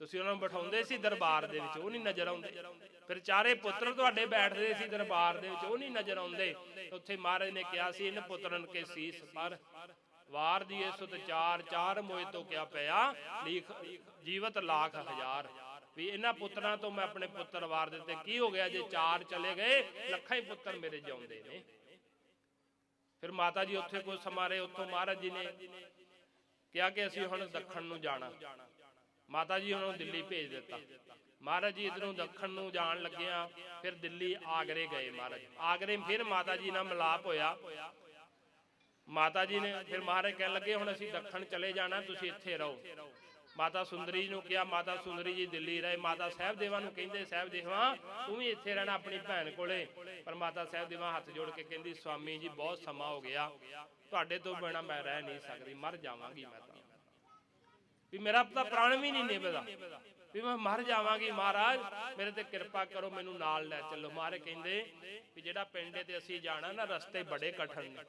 ਤੁਸੀਂ ਉਹਨਾਂ ਨੂੰ ਬਿਠਾਉਂਦੇ ਸੀ ਦਰਬਾਰ ਦੇ ਵਿੱਚ, ਉਹ ਨਹੀਂ ਨਜ਼ਰ ਆਉਂਦੇ। ਫਿਰ ਚਾਰੇ ਪੁੱਤਰ ਤੁਹਾਡੇ ਬੈਠਦੇ ਸੀ ਦਰਬਾਰ ਦੇ ਵਿੱਚ, ਉਹ ਨਹੀਂ ਨਜ਼ਰ ਆਉਂਦੇ। ਉੱਥੇ ਮਹਾਰਾਜ ਨੇ ਕਿਹਾ ਸੀ ਇਹਨਾਂ ਪੁੱਤਰਨ ਕੇ ਸੀਸ ਪਰ ਵਾਰ ਦੀ ਸੁਤ ਚਾਰ ਚਾਰ ਮੋਏ ਤੋਂ ਕਿਆ ਪਿਆ? ਲੀਖ, ਜੀਵਤ ਲੱਖ ਹਜ਼ਾਰ। ਵੀ ਇਹਨਾਂ ਪੁੱਤਰਾਂ ਤੋਂ ਮੈਂ ਆਪਣੇ ਪੁੱਤਰ ਵਾਰ ਦਿੱਤੇ। ਕੀ ਹੋ ਗਿਆ ਜੇ ਚਾਰ ਚਲੇ ਗਏ? ਲੱਖਾਂ ਹੀ ਪੁੱਤਰ ਮੇਰੇ ਜਿਉਂਦੇ ਨੇ। ਫਿਰ ਮਾਤਾ ਜੀ ਉੱਥੇ ਕੋਈ ਸਮਾਰੇ ਉੱਥੋਂ ਮਹਾਰਾਜ ਜੀ ਨੇ ਕਿਹਾ ਕਿ ਅਸੀਂ ਹੁਣ ਦੱਖਣ ਨੂੰ ਜਾਣਾ। ਮਾਤਾ ਜੀ ਉਹਨਾਂ ਨੂੰ ਦਿੱਲੀ ਭੇਜ ਦਿੱਤਾ। ਮਹਾਰਾਜ ਜੀ ਇਧਰੋਂ ਦੱਖਣ ਨੂੰ ਜਾਣ ਲੱਗਿਆ, ਫਿਰ ਦਿੱਲੀ ਆਗਰੇ ਗਏ ਮਹਾਰਾਜ। ਆਗਰੇ ਫਿਰ ਮਾਤਾ ਜੀ ਨਾਲ ਮਿਲਾਪ ਹੋਇਆ। ਮਾਤਾ ਜੀ ਨੇ ਫਿਰ ਮਹਾਰਾਜ ਕਹਿਣ ਲੱਗੇ, ਹੁਣ ਅਸੀਂ ਦੱਖਣ ਚਲੇ ਜਾਣਾ, ਤੁਸੀਂ ਇੱਥੇ ਰਹੋ। ਮਾਤਾ ਸੁੰਦਰੀ ਨੂੰ ਕਿਹਾ, ਮਾਤਾ ਸੁੰਦਰੀ ਜੀ ਦਿੱਲੀ ਰਹੇ, ਮਾਤਾ ਸਾਹਿਬ ਦੇਵਾ ਨੂੰ ਕਹਿੰਦੇ ਸਾਹਿਬ ਦੇਵਾ ਤੂੰ ਵੀ ਇੱਥੇ ਰਹਿਣਾ ਆਪਣੀ ਭੈਣ ਕੋਲੇ। ਪਰ ਮਾਤਾ ਸਾਹਿਬ ਦੇਵਾ ਹੱਥ ਜੋੜ ਕੇ ਕਹਿੰਦੀ, ਸਵਾਮੀ ਜੀ, ਬਹੁਤ ਸਮਾਂ ਹੋ ਗਿਆ। ਤੁਹਾਡੇ ਤੋਂ ਬਿਨਾ ਮੈਂ ਰਹਿ ਨਹੀਂ ਸਕਦੀ, ਮਰ ਜਾਵਾਂਗੀ ਮੈਂ ਤਾਂ। ਵੀ ਮੇਰਾ ਤਾਂ ਪ੍ਰਾਣ ਵੀ ਨਹੀਂ ਨਿਭਦਾ। ਵੀ ਮੈਂ ਮਰ ਜਾਵਾਂਗੀ, ਮਹਾਰਾਜ, ਮੇਰੇ ਤੇ ਕਿਰਪਾ ਕਰੋ, ਮੈਨੂੰ ਨਾਲ ਲੈ ਚੱਲੋ। ਮਹਾਰਾਜ ਕਹਿੰਦੇ ਵੀ ਜਿਹੜਾ ਪਿੰਡ ਤੇ ਅਸੀਂ ਜਾਣਾ ਨਾ, ਰਸਤੇ ਬੜੇ ਕਠਨ ਨੇ।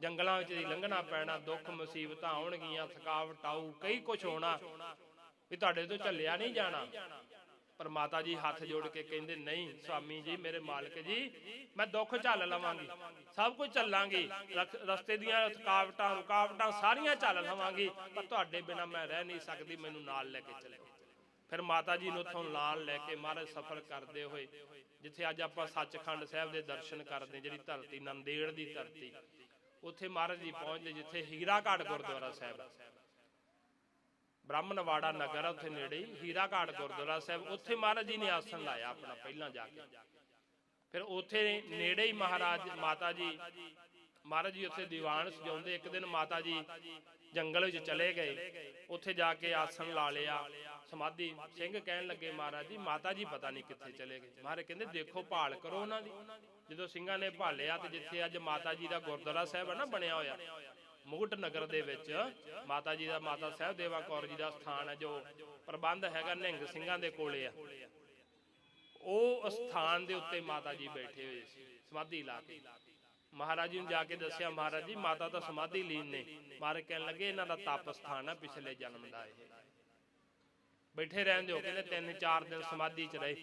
ਜੰਗਲਾਂ ਵਿੱਚ ਦੀ ਲੰਘਣਾ ਪੈਣਾ, ਦੁੱਖ ਮੁਸੀਬਤਾਂ ਆਉਣਗੀਆਂ, ਥਕਾਵਟ ਆਊ, ਕਈ ਕੁਝ ਹੋਣਾ। ਵੀ ਤੁਹਾਡੇ ਤੋਂ ਝੱਲਿਆ ਨਹੀਂ ਜਾਣਾ। ਪਰ ਮਾਤਾ ਜੀ ਹੱਥ ਜੋੜ ਕੇ ਕਹਿੰਦੇ, ਨਹੀਂ, ਸਵਾਮੀ ਜੀ, ਮੇਰੇ ਮਾਲਕ ਜੀ, ਮੈਂ ਦੁੱਖ ਝੱਲ ਲਵਾਂਗੀ। ਸਭ ਕੁਝ ਝੱਲਾਂਗੀ। ਰਖ- ਰਸਤੇ ਦੀਆਂ ਥਕਾਵਟਾਂ, ਰੁਕਾਵਟਾਂ ਸਾਰੀਆਂ ਝੱਲ ਲਵਾਂਗੀ। ਪਰ ਤੁਹਾਡੇ ਬਿਨਾ ਮੈਂ ਰਹਿ ਨਹੀਂ ਸਕਦੀ, ਮੈਨੂੰ ਨਾਲ ਲੈ ਕੇ ਚੱਲੋ ਫਿਰ ਮਾਤਾ ਜੀ ਨੂੰ ਉੱਥੋਂ ਨਾਲ ਲੈ ਕੇ ਮਹਾਰਾਜ ਸਫ਼ਰ ਕਰਦੇ ਹੋਏ, ਜਿੱਥੇ ਅੱਜ ਆਪਾਂ ਸੱਚਖੰਡ ਸਾਹਿਬ ਦੇ ਦਰਸ਼ਨ ਕਰਦੇ ਜਿਹੜੀ ਧਰਤੀ ਨੰਦੇੜ ਦੀ ਧਰਤੀ। ਉੱਥੇ ਮਹਾਰਾਜ ਜੀ ਪਹੁੰਚਦੇ ਜਿੱਥੇ ਹੀਰਾ ਘਾਟ ਗੁਰਦੁਆਰਾ ਸਾਹਿਬ ਬ੍ਰਾਹਮਣਵਾੜਾ ਨਗਰ ਉੱਥੇ ਨੇੜੇ ਹੀ ਹੀਰਾ ਘਾਟ ਗੁਰਦੁਆਰਾ ਸਾਹਿਬ। ਉੱਥੇ ਮਹਾਰਾਜ ਜੀ ਨੇ ਆਸਣ ਲਾਇਆ ਆਪਣਾ ਪਹਿਲਾਂ ਜਾ ਕੇ। ਫਿਰ ਉੱਥੇ ਨੇੜੇ ਹੀ ਮਹਾਰਾਜ, ਮਾਤਾ ਜੀ, ਮਹਾਰਾਜ ਜੀ ਉੱਥੇ ਦੀਵਾਨ ਸਜਾਉਂਦੇ। ਇੱਕ ਦਿਨ ਮਾਤਾ ਜੀ ਜੰਗਲ ਵਿੱਚ ਚਲੇ ਗਏ। ਉੱਥੇ ਜਾ ਕੇ ਆਸਣ ਲਾ ਲਿਆ। ਸਮਾਧੀ ਸਿੰਘ ਕਹਿਣ ਲੱਗੇ, ਮਹਾਰਾਜ ਜੀ, ਮਾਤਾ ਜੀ ਪਤਾ ਨਹੀਂ ਕਿੱਥੇ ਚਲੇ ਗਏ। ਮਹਾਰਾਜ ਕਹਿੰਦੇ, ਦੇਖੋ, ਭਾਲ ਕਰੋ ਉਹਨਾਂ ਦੀ। ਜਦੋਂ ਸਿੰਘਾਂ ਨੇ ਭਾਲਿਆ ਤੇ ਜਿੱਥੇ ਅੱਜ ਮਾਤਾ ਜੀ ਦਾ ਗੁਰਦੁਆਰਾ ਸਾਹਿਬ ਹੈ ਨਾ ਬਣਿਆ ਹੋਇਆ, ਮੁਕਟ ਨਗਰ ਦੇ ਵਿੱਚ, ਮਾਤਾ ਜੀ ਦਾ, ਮਾਤਾ ਸਾਹਿਬ ਦੇਵਾ ਕੌਰ ਜੀ ਦਾ ਸਥਾਨ ਹੈ ਜੋ ਪ੍ਰਬੰਧ ਹੈਗਾ ਨਿਹੰਗ ਸਿੰਘਾਂ ਦੇ ਕੋਲੇ ਆ। ਉਹ ਸਥਾਨ ਦੇ ਉੱਤੇ ਮਾਤਾ ਜੀ ਬੈਠੇ ਹੋਏ ਸੀ, ਸਮਾਧੀ ਲਾ ਕੇ। ਮਹਾਰਾਜ ਜੀ ਨੂੰ ਜਾ ਕੇ ਦੱਸਿਆ, ਮਹਾਰਾਜ ਜੀ, ਮਾਤਾ ਤਾਂ ਸਮਾਧੀ ਲੀਨ ਨੇ। ਮਹਾਰਾਜ ਕਹਿਣ ਲੱਗੇ, ਇਹਨਾਂ ਦਾ ਤਪ ਸਥਾਨ ਆ ਪਿਛਲੇ ਜਨਮ ਦਾ ਇਹ। ਬੈਠੇ ਰਹਿੰਦੇ ਹੋ ਕਹਿੰਦੇ ਤਿੰਨ ਚਾਰ ਦਿਨ ਸਮਾਧੀ ਚ ਰਹੇ।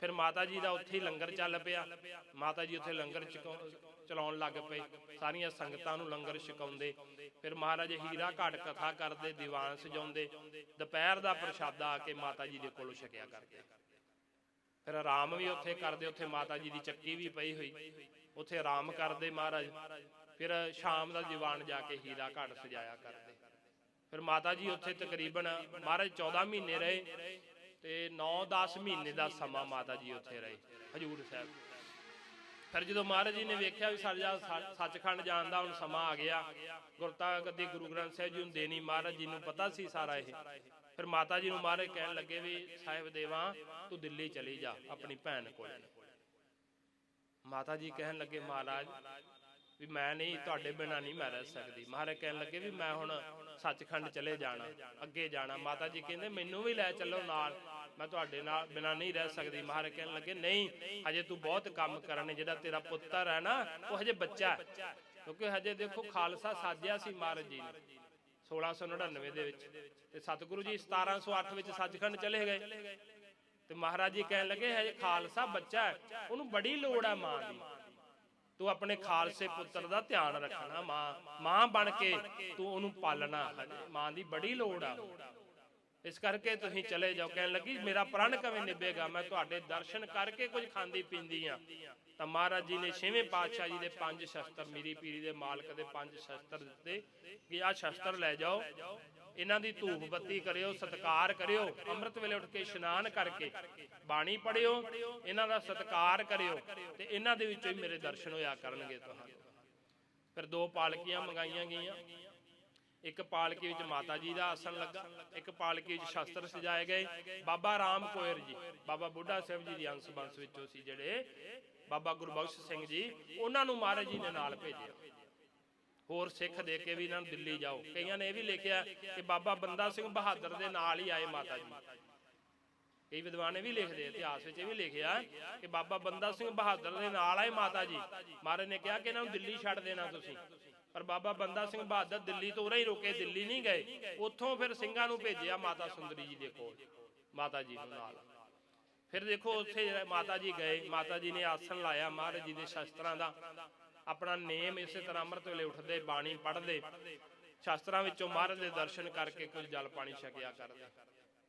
ਫਿਰ ਮਾਤਾ ਜੀ ਦਾ ਉੱਥੇ ਹੀ ਲੰਗਰ ਚੱਲ ਪਿਆ। ਮਾਤਾ ਜੀ ਉੱਥੇ ਲੰਗਰ ਚਲਾਉਣ ਲੱਗ ਪਏ। ਸਾਰੀਆਂ ਸੰਗਤਾਂ ਨੂੰ ਲੰਗਰ ਛਕਾਉਂਦੇ। ਫਿਰ ਮਹਾਰਾਜ ਹੀਰਾ ਘਾਟ ਕਥਾ ਕਰਦੇ, ਦੀਵਾਨ ਸਜਾਉਂਦੇ। ਦੁਪਹਿਰ ਦਾ ਪ੍ਰਸ਼ਾਦਾ ਆ ਕੇ ਮਾਤਾ ਜੀ ਦੇ ਕੋਲੋਂ ਛਕਿਆ ਕਰਦੇ। ਫਿਰ ਆਰਾਮ ਵੀ ਉੱਥੇ ਕਰਦੇ, ਉੱਥੇ ਮਾਤਾ ਜੀ ਦੀ ਚੱਕੀ ਵੀ ਪਈ ਹੋਈ। ਉੱਥੇ ਆਰਾਮ ਕਰਦੇ ਮਹਾਰਾਜ। ਫਿਰ ਸ਼ਾਮ ਦਾ ਦੀਵਾਨ ਜਾ ਕੇ ਹੀਰਾ ਘਾਟ ਸਜਾਇਆ ਕਰਦੇ। ਫਿਰ ਮਾਤਾ ਜੀ ਉੱਥੇ ਤਕਰੀਬਨ ਮਹਾਰਾਜ 14 ਮਹੀਨੇ ਰਹੇ ਤੇ 9-10 ਮਹੀਨੇ ਦਾ ਸਮਾਂ ਮਾਤਾ ਜੀ ਉੱਥੇ ਰਹੇ, ਹਜੂਰ ਸਾਹਿਬ। ਫਿਰ ਜਦੋਂ ਮਹਾਰਾਜ ਜੀ ਨੇ ਵੇਖਿਆ ਵੀ ਸਾਡਾ ਸੱਚਖੰਡ ਜਾਣ ਦਾ ਹੁਣ ਸਮਾਂ ਆ ਗਿਆ ਗੁਰਤਾ ਗੱਦੀ ਗੁਰੂ ਗ੍ਰੰਥ ਸਾਹਿਬ ਜੀ ਨੂੰ ਦੇਣੀ ਮਹਾਰਾਜ ਜੀ ਨੂੰ ਪਤਾ ਸੀ ਸਾਰਾ ਇਹ। ਫਿਰ ਮਾਤਾ ਜੀ ਨੂੰ ਮਹਾਰਾਜ ਕਹਿਣ ਲੱਗੇ ਵੀ ਸਾਹਿਬ ਦੇਵਾ, ਤੂੰ ਦਿੱਲੀ ਚਲੀ ਜਾ, ਆਪਣੀ ਭੈਣ ਕੋਲ। ਮਾਤਾ ਜੀ ਕਹਿਣ ਲੱਗੇ, ਮਹਾਰਾਜ ਵੀ ਮੈਂ ਨਹੀਂ ਤੁਹਾਡੇ ਬਿਨਾ ਨਹੀਂ ਮੈਂ ਰਹਿ ਸਕਦੀ। ਮਹਾਰਾਜ ਕਹਿਣ ਲੱਗੇ ਵੀ ਮੈਂ ਹੁਣ ਸੱਚਖੰਡ ਚਲੇ ਜਾਣਾ, ਅੱਗੇ ਜਾਣਾ। ਮਾਤਾ ਜੀ ਕਹਿੰਦੇ, ਮੈਨੂੰ ਵੀ ਲੈ ਚੱਲੋ ਨਾਲ, ਮੈਂ ਤੁਹਾਡੇ ਨਾਲ ਬਿਨਾ ਨਹੀਂ ਰਹਿ ਸਕਦੀ। ਮਹਾਰਾਜ ਕਹਿਣ ਲੱਗੇ, ਨਹੀਂ, ਹਜੇ ਤੂੰ ਬਹੁਤ ਕੰਮ ਕਰਨੇ ਜਿਹੜਾ ਤੇਰਾ ਪੁੱਤਰ ਹੈ ਨਾ, ਉਹ ਹਜੇ ਬੱਚਾ ਹੈ। ਕਿਉਂਕਿ ਹਜੇ ਦੇਖੋ ਖਾਲਸਾ ਸਾਜਿਆ ਸੀ ਮਹਾਰਾਜ ਜੀ ਨੇ 1699 ਦੇ ਵਿੱਚ। ਤੇ ਸਤਿਗੁਰੂ ਜੀ 1708 ਵਿੱਚ ਸੱਚਖੰਡ ਚਲੇ ਗਏ। ਤੇ ਮਹਾਰਾਜ ਜੀ ਕਹਿਣ ਲੱਗੇ, ਹਜੇ ਖਾਲਸਾ ਬੱਚਾ ਹੈ, ਉਹਨੂੰ ਬੜੀ ਲੋੜ ਹੈ ਮਾਂ ਦੀ। ਤੂੰ ਆਪਣੇ ਖਾਲਸੇ ਪੁੱਤਰ ਦਾ ਧਿਆਨ ਰੱਖਣਾ, ਮਾਂ ਮਾਂ ਬਣ ਕੇ ਤੂੰ ਉਹਨੂੰ ਪਾਲਣਾ ਮਾਂ ਦੀ ਬੜੀ ਲੋੜ ਆ। ਇਸ ਕਰਕੇ ਤੁਸੀਂ ਚਲੇ ਜਾਓ, ਕਹਿਣ ਲੱਗੀ, ਮੇਰਾ ਪ੍ਰਣ ਕਿਵੇਂ ਨਿਭੇਗਾ? ਮੈਂ ਤੁਹਾਡੇ ਦਰਸ਼ਨ ਕਰਕੇ ਕੁਝ ਖਾਂਦੀ ਪੀਂਦੀ ਆ। ਤਾਂ ਮਹਾਰਾਜ ਜੀ ਨੇ ਛੇਵੇਂ ਪਾਤਸ਼ਾਹ ਜੀ ਦੇ ਪੰਜ ਸ਼ਸਤਰ, ਮੀਰੀ ਪੀਰੀ ਦੇ ਮਾਲਕ ਦੇ ਪੰਜ ਸ਼ਸਤਰ ਦਿੱਤੇ, ਕਿ ਆਹ ਸ਼ਸਤਰ ਲੈ ਜਾਓ। ਇਹਨਾਂ ਦੀ ਧੂਪ ਬੱਤੀ ਕਰਿਓ, ਸਤਕਾਰ ਕਰਿਓ, ਅੰਮ੍ਰਿਤ ਵੇਲੇ ਉੱਠ ਕੇ ਇਸ਼ਨਾਨ ਕਰਕੇ ਬਾਣੀ ਪੜਿਓ, ਇਹਨਾਂ ਦਾ ਸਤਕਾਰ ਕਰਿਓ ਤੇ ਇਹਨਾਂ ਦੇ ਵਿੱਚੋਂ ਹੀ ਮੇਰੇ ਦਰਸ਼ਨ ਹੋਇਆ ਕਰਨਗੇ ਤੁਹਾਨੂੰ। ਫਿਰ ਦੋ ਪਾਲਕੀਆਂ ਮੰਗਾਈਆਂ ਗਈਆਂ। ਇੱਕ ਪਾਲਕੀ ਵਿੱਚ ਮਾਤਾ ਜੀ ਦਾ ਆਸਣ ਲੱਗਾ, ਇੱਕ ਪਾਲਕੀ ਵਿੱਚ ਸ਼ਸਤਰ ਸਜਾਏ ਗਏ। ਬਾਬਾ ਰਾਮ ਕੋਇਰ ਜੀ, ਬਾਬਾ ਬੁੱਢਾ ਸਾਹਿਬ ਜੀ ਦੀ ਅੰਸ਼ ਬੰਸ ਵਿੱਚੋਂ ਸੀ ਜਿਹੜੇ ਬਾਬਾ ਗੁਰਬਖਸ਼ ਸਿੰਘ ਜੀ, ਉਹਨਾਂ ਨੂੰ ਮਹਾਰਾਜ ਜੀ ਨੇ ਨਾਲ ਭੇਜਿਆ। ਹੋਰ ਸਿੱਖ ਦੇ ਕੇ ਵੀ ਇਹਨਾਂ ਨੂੰ ਦਿੱਲੀ ਜਾਓ। ਕਈਆਂ ਨੇ ਇਹ ਵੀ ਲਿਖਿਆ ਕਿ ਬਾਬਾ ਬੰਦਾ ਸਿੰਘ ਬਹਾਦਰ ਦੇ ਨਾਲ ਹੀ ਆਏ ਮਾਤਾ ਜੀ। ਕਈ ਵਿਦਵਾਨ ਇਹ ਵੀ ਲਿਖਦੇ ਆ, ਇਤਿਹਾਸ ਵਿੱਚ ਇਹ ਵੀ ਲਿਖਿਆ ਕਿ ਬਾਬਾ ਬੰਦਾ ਸਿੰਘ ਬਹਾਦਰ ਦੇ ਨਾਲ ਆਏ ਮਾਤਾ ਜੀ। ਮਹਾਰਾਜ ਨੇ ਕਿਹਾ ਕਿ ਇਹਨਾਂ ਨੂੰ ਦਿੱਲੀ ਛੱਡ ਦੇਣਾ ਤੁਸੀਂ। ਪਰ ਬਾਬਾ ਬੰਦਾ ਸਿੰਘ ਬਹਾਦਰ ਦਿੱਲੀ ਤੋਂ ਉਰੇ ਹੀ ਰੁਕੇ ਦਿੱਲੀ ਨਹੀਂ ਗਏ। ਉੱਥੋਂ ਫਿਰ ਸਿੰਘਾਂ ਨੂੰ ਭੇਜਿਆ ਮਾਤਾ ਸੁੰਦਰੀ ਜੀ ਦੇ ਕੋਲ ਮਾਤਾ ਜੀ ਨੂੰ ਨਾਲ। ਫਿਰ ਦੇਖੋ ਉੱਥੇ ਮਾਤਾ ਜੀ ਗਏ ਮਾਤਾ ਜੀ ਨੇ ਆਸਣ ਲਾਇਆ ਮਹਾਰਾਜ ਜੀ ਦੇ ਸ਼ਸਤਰਾਂ ਦਾ। ਆਪਣਾ ਨੇਮ ਇਸੇ ਤਰ੍ਹਾਂ ਅੰਮ੍ਰਿਤ ਵੇਲੇ ਉੱਠਦੇ, ਬਾਣੀ ਪੜ੍ਹਦੇ, ਸ਼ਾਸਤਰਾਂ ਵਿੱਚੋਂ ਮਹਾਰਾਜ ਦੇ ਦਰਸ਼ਨ ਕਰਕੇ ਕੁਝ ਜਲ ਪਾਣੀ ਛਕਿਆ ਕਰਦੇ।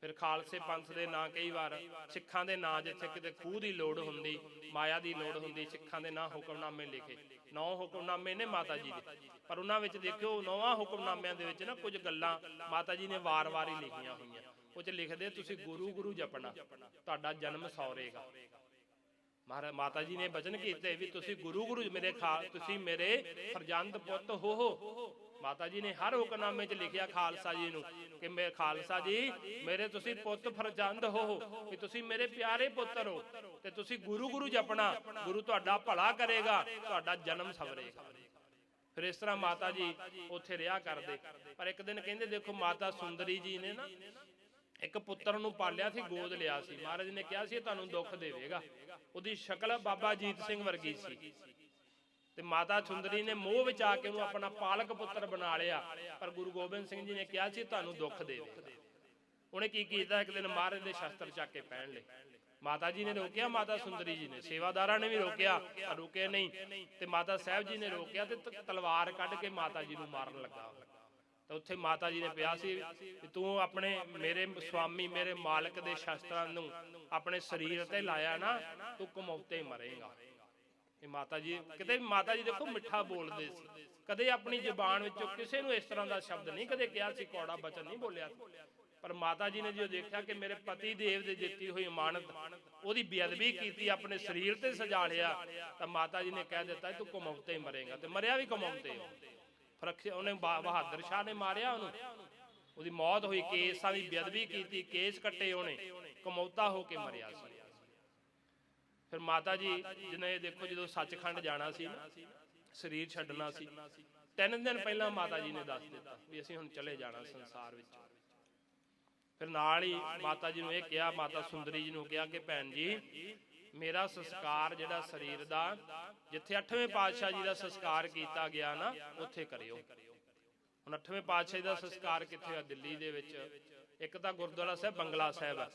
ਫਿਰ ਖਾਲਸੇ ਪੰਥ ਦੇ ਨਾਂ ਕਈ ਵਾਰ ਸਿੱਖਾਂ ਦੇ ਨਾਂ ਜਿੱਥੇ ਕਿਤੇ ਖੂਹ ਦੀ ਲੋੜ ਹੁੰਦੀ, ਮਾਇਆ ਦੀ ਲੋੜ ਹੁੰਦੀ, ਸਿੱਖਾਂ ਦੇ ਨਾਂ ਹੁਕਮਨਾਮੇ ਲਿਖੇ। ਨੌ ਹੁਕਮਨਾਮੇ ਨੇ ਮਾਤਾ ਜੀ ਦੇ। ਪਰ ਉਹਨਾਂ ਵਿੱਚ ਦੇਖਿਓ, ਨੌਵਾਂ ਹੁਕਮਨਾਮਿਆਂ ਦੇ ਵਿੱਚ ਨਾ ਕੁਝ ਗੱਲਾਂ ਮਾਤਾ ਜੀ ਨੇ ਵਾਰ-ਵਾਰ ਹੀ ਲਿਖੀਆਂ ਹੋਈਆਂ। ਉਹ ਚ ਲਿਖਦੇ, ਤੁਸੀਂ ਗੁਰੂ ਗੁਰੂ ਜਪਣਾ, ਤੁਹਾਡਾ ਜਨਮ ਸੌਰੇਗਾ। ਮਹਾਰਾ, ਮਾਤਾ ਜੀ ਨੇ ਬਚਨ ਕੀਤੇ ਵੀ ਤੁਸੀਂ ਗੁਰੂ ਗੁਰੂ ਮੇਰੇ ਖਾ, ਤੁਸੀਂ ਮੇਰੇ ਫਰਜ਼ੰਦ ਪੁੱਤ ਹੋ ਮਾਤਾ ਜੀ ਨੇ ਹਰ ਹੁਕਮਨਾਮੇ 'ਚ ਲਿਖਿਆ ਖਾਲਸਾ ਜੀ ਨੂੰ ਕਿ ਮੇਰੇ ਖਾਲਸਾ ਜੀ, ਮੇਰੇ ਤੁਸੀਂ ਪੁੱਤ ਫਰਜ਼ੰਦ ਹੋ ਕਿ ਤੁਸੀਂ ਮੇਰੇ ਪਿਆਰੇ ਪੁੱਤਰ ਹੋ ਤੇ ਤੁਸੀਂ ਗੁਰੂ ਗੁਰੂ ਜਪਣਾ, ਗੁਰੂ ਤੁਹਾਡਾ ਭਲਾ ਕਰੇਗਾ, ਤੁਹਾਡਾ ਜਨਮ ਸਵਰੇਗਾ। ਫਿਰ ਇਸ ਤਰ੍ਹਾਂ ਮਾਤਾ ਜੀ ਉੱਥੇ ਰਿਹਾ ਕਰਦੇ। ਪਰ ਇੱਕ ਦਿਨ ਕਹਿੰਦੇ ਦੇਖੋ ਮਾਤਾ ਸੁੰਦਰੀ ਜੀ ਨੇ ਨਾ ਇੱਕ ਪੁੱਤਰ ਨੂੰ ਪਾਲਿਆ ਸੀ, ਗੋਦ ਲਿਆ ਸੀ। ਮਹਾਰਾਜ ਨੇ ਕਿਹਾ ਸੀ ਤੁਹਾਨੂੰ ਦੁੱਖ ਦੇਵੇਗਾ। ਉਹਦੀ ਸ਼ਕਲ ਬਾਬਾ ਜੀਤ ਸਿੰਘ ਵਰਗੀ ਸੀ। ਤੇ ਮਾਤਾ ਸੁੰਦਰੀ ਨੇ ਮੋਹ ਵਿੱਚ ਆ ਕੇ ਉਹਨੂੰ ਆਪਣਾ ਪਾਲਕ ਪੁੱਤਰ ਬਣਾ ਲਿਆ। ਪਰ ਗੁਰੂ ਗੋਬਿੰਦ ਸਿੰਘ ਜੀ ਨੇ ਕਿਹਾ ਸੀ, ਤੁਹਾਨੂੰ ਦੁੱਖ ਦੇਵੇਗਾ ਉਹਨੇ ਕੀ ਕੀਤਾ? ਇੱਕ ਦਿਨ ਮਹਾਰਾਜ ਦੇ ਸ਼ਸਤਰ ਚੱਕ ਕੇ ਪਹਿਨ ਲਏ। ਮਾਤਾ ਜੀ ਨੇ ਰੋਕਿਆ, ਮਾਤਾ ਸੁੰਦਰੀ ਜੀ ਨੇ। ਸੇਵਾਦਾਰਾਂ ਨੇ ਵੀ ਰੋਕਿਆ, ਪਰ ਰੁਕੇ ਨਹੀਂ। ਤੇ ਮਾਤਾ ਸਾਹਿਬ ਜੀ ਨੇ ਰੋਕਿਆ ਤੇ, ਤਲਵਾਰ ਕੱਢ ਕੇ ਮਾਤਾ ਜੀ ਨੂੰ ਮਾਰਨ ਲੱਗਾ। ਤਾਂ ਉੱਥੇ ਮਾਤਾ ਜੀ ਨੇ ਪਿਆ ਸੀ ਕਿ ਤੂੰ ਆਪਣੇ ਮੇਰੇ ਸੁਆਮੀ ਮੇਰੇ ਮਾਲਕ ਦੇ ਸ਼ਸਤਰਾਂ ਨੂੰ ਆਪਣੇ ਸਰੀਰ ਤੇ ਲਾਇਆ ਨਾ, ਤੂੰ ਕਮੌਤੇ ਮਰੇਗਾ। ਇਹ ਮਾਤਾ ਜੀ, ਕਿਤੇ ਮਾਤਾ ਜੀ ਦੇਖੋ ਮਿੱਠਾ ਬੋਲਦੇ ਸੀ। ਕਦੇ ਆਪਣੀ ਜ਼ੁਬਾਨ ਵਿੱਚੋਂ ਕਿਸੇ ਨੂੰ ਇਸ ਤਰ੍ਹਾਂ ਦਾ ਸ਼ਬਦ ਨਹੀਂ ਕਦੇ ਕਿਹਾ ਸੀ, ਕੌੜਾ ਬਚਨ ਨਹੀਂ ਬੋਲਿਆ ਪਰ ਮਾਤਾ ਜੀ ਨੇ ਜਦੋਂ ਦੇਖਿਆ ਕਿ ਮੇਰੇ ਪਤੀ ਦੇਵ ਦੇ ਦਿੱਤੀ ਹੋਈ ਇਮਾਨਤ ਉਹਦੀ ਬੇਅਦਬੀ ਕੀਤੀ, ਆਪਣੇ ਸਰੀਰ ਤੇ ਸਜਾ ਲਿਆ, ਤਾਂ ਮਾਤਾ ਜੀ ਨੇ ਕਹਿ ਦਿੱਤਾ, ਤੂੰ ਕਮੌਤੇ ਮਰੇਗਾ। ਤੇ ਮਰਿਆ ਵੀ ਕਮੌਤੇ ਹੋ। ਫ਼ਰਕ ਉਹਨੇ ਬਹਾਦਰ ਸ਼ਾਹ ਨੇ ਮਾਰਿਆ ਉਹਨੂੰ। ਉਹਦੀ ਮੌਤ ਹੋਈ, ਕੇਸਾਂ ਦੀ ਬੇਅਦਬੀ ਕੀਤੀ, ਕੇਸ ਕੱਟੇ ਉਹਨੇ, ਕਮੌਤਾ ਹੋ ਕੇ ਮਰਿਆ ਸੀ। ਫਿਰ ਮਾਤਾ ਜੀ, ਜਿਹਨੇ ਦੇਖੋ ਜਦੋਂ ਸੱਚਖੰਡ ਜਾਣਾ ਸੀ ਨਾ, ਸਰੀਰ ਛੱਡਣਾ ਸੀ, ਤਿੰਨ ਦਿਨ ਪਹਿਲਾਂ ਮਾਤਾ ਜੀ ਨੇ ਦੱਸ ਦਿੱਤਾ ਵੀ ਅਸੀਂ ਹੁਣ ਚਲੇ ਜਾਣਾ ਸੰਸਾਰ ਵਿੱਚ। ਫਿਰ ਨਾਲ ਹੀ ਮਾਤਾ ਜੀ ਨੂੰ ਇਹ ਕਿਹਾ, ਮਾਤਾ ਸੁੰਦਰੀ ਜੀ ਨੂੰ ਕਿਹਾ ਕਿ ਭੈਣ ਜੀ ਮੇਰਾ ਸੰਸਕਾਰ ਜਿਹੜਾ ਸਰੀਰ ਦਾ, ਜਿੱਥੇ 8ਵੇਂ ਪਾਤਸ਼ਾਹ ਜੀ ਦਾ ਸੰਸਕਾਰ ਕੀਤਾ ਗਿਆ ਨਾ, ਉੱਥੇ ਕਰਿਓ। ਹੁਣ 8ਵੇਂ ਪਾਤਸ਼ਾਹ ਜੀ ਦਾ ਸੰਸਕਾਰ ਕਿੱਥੇ ਆ? ਦਿੱਲੀ ਦੇ ਵਿੱਚ। ਇੱਕ ਤਾਂ ਗੁਰਦੁਆਰਾ ਸਾਹਿਬ ਬੰਗਲਾ ਸਾਹਿਬ ਆ।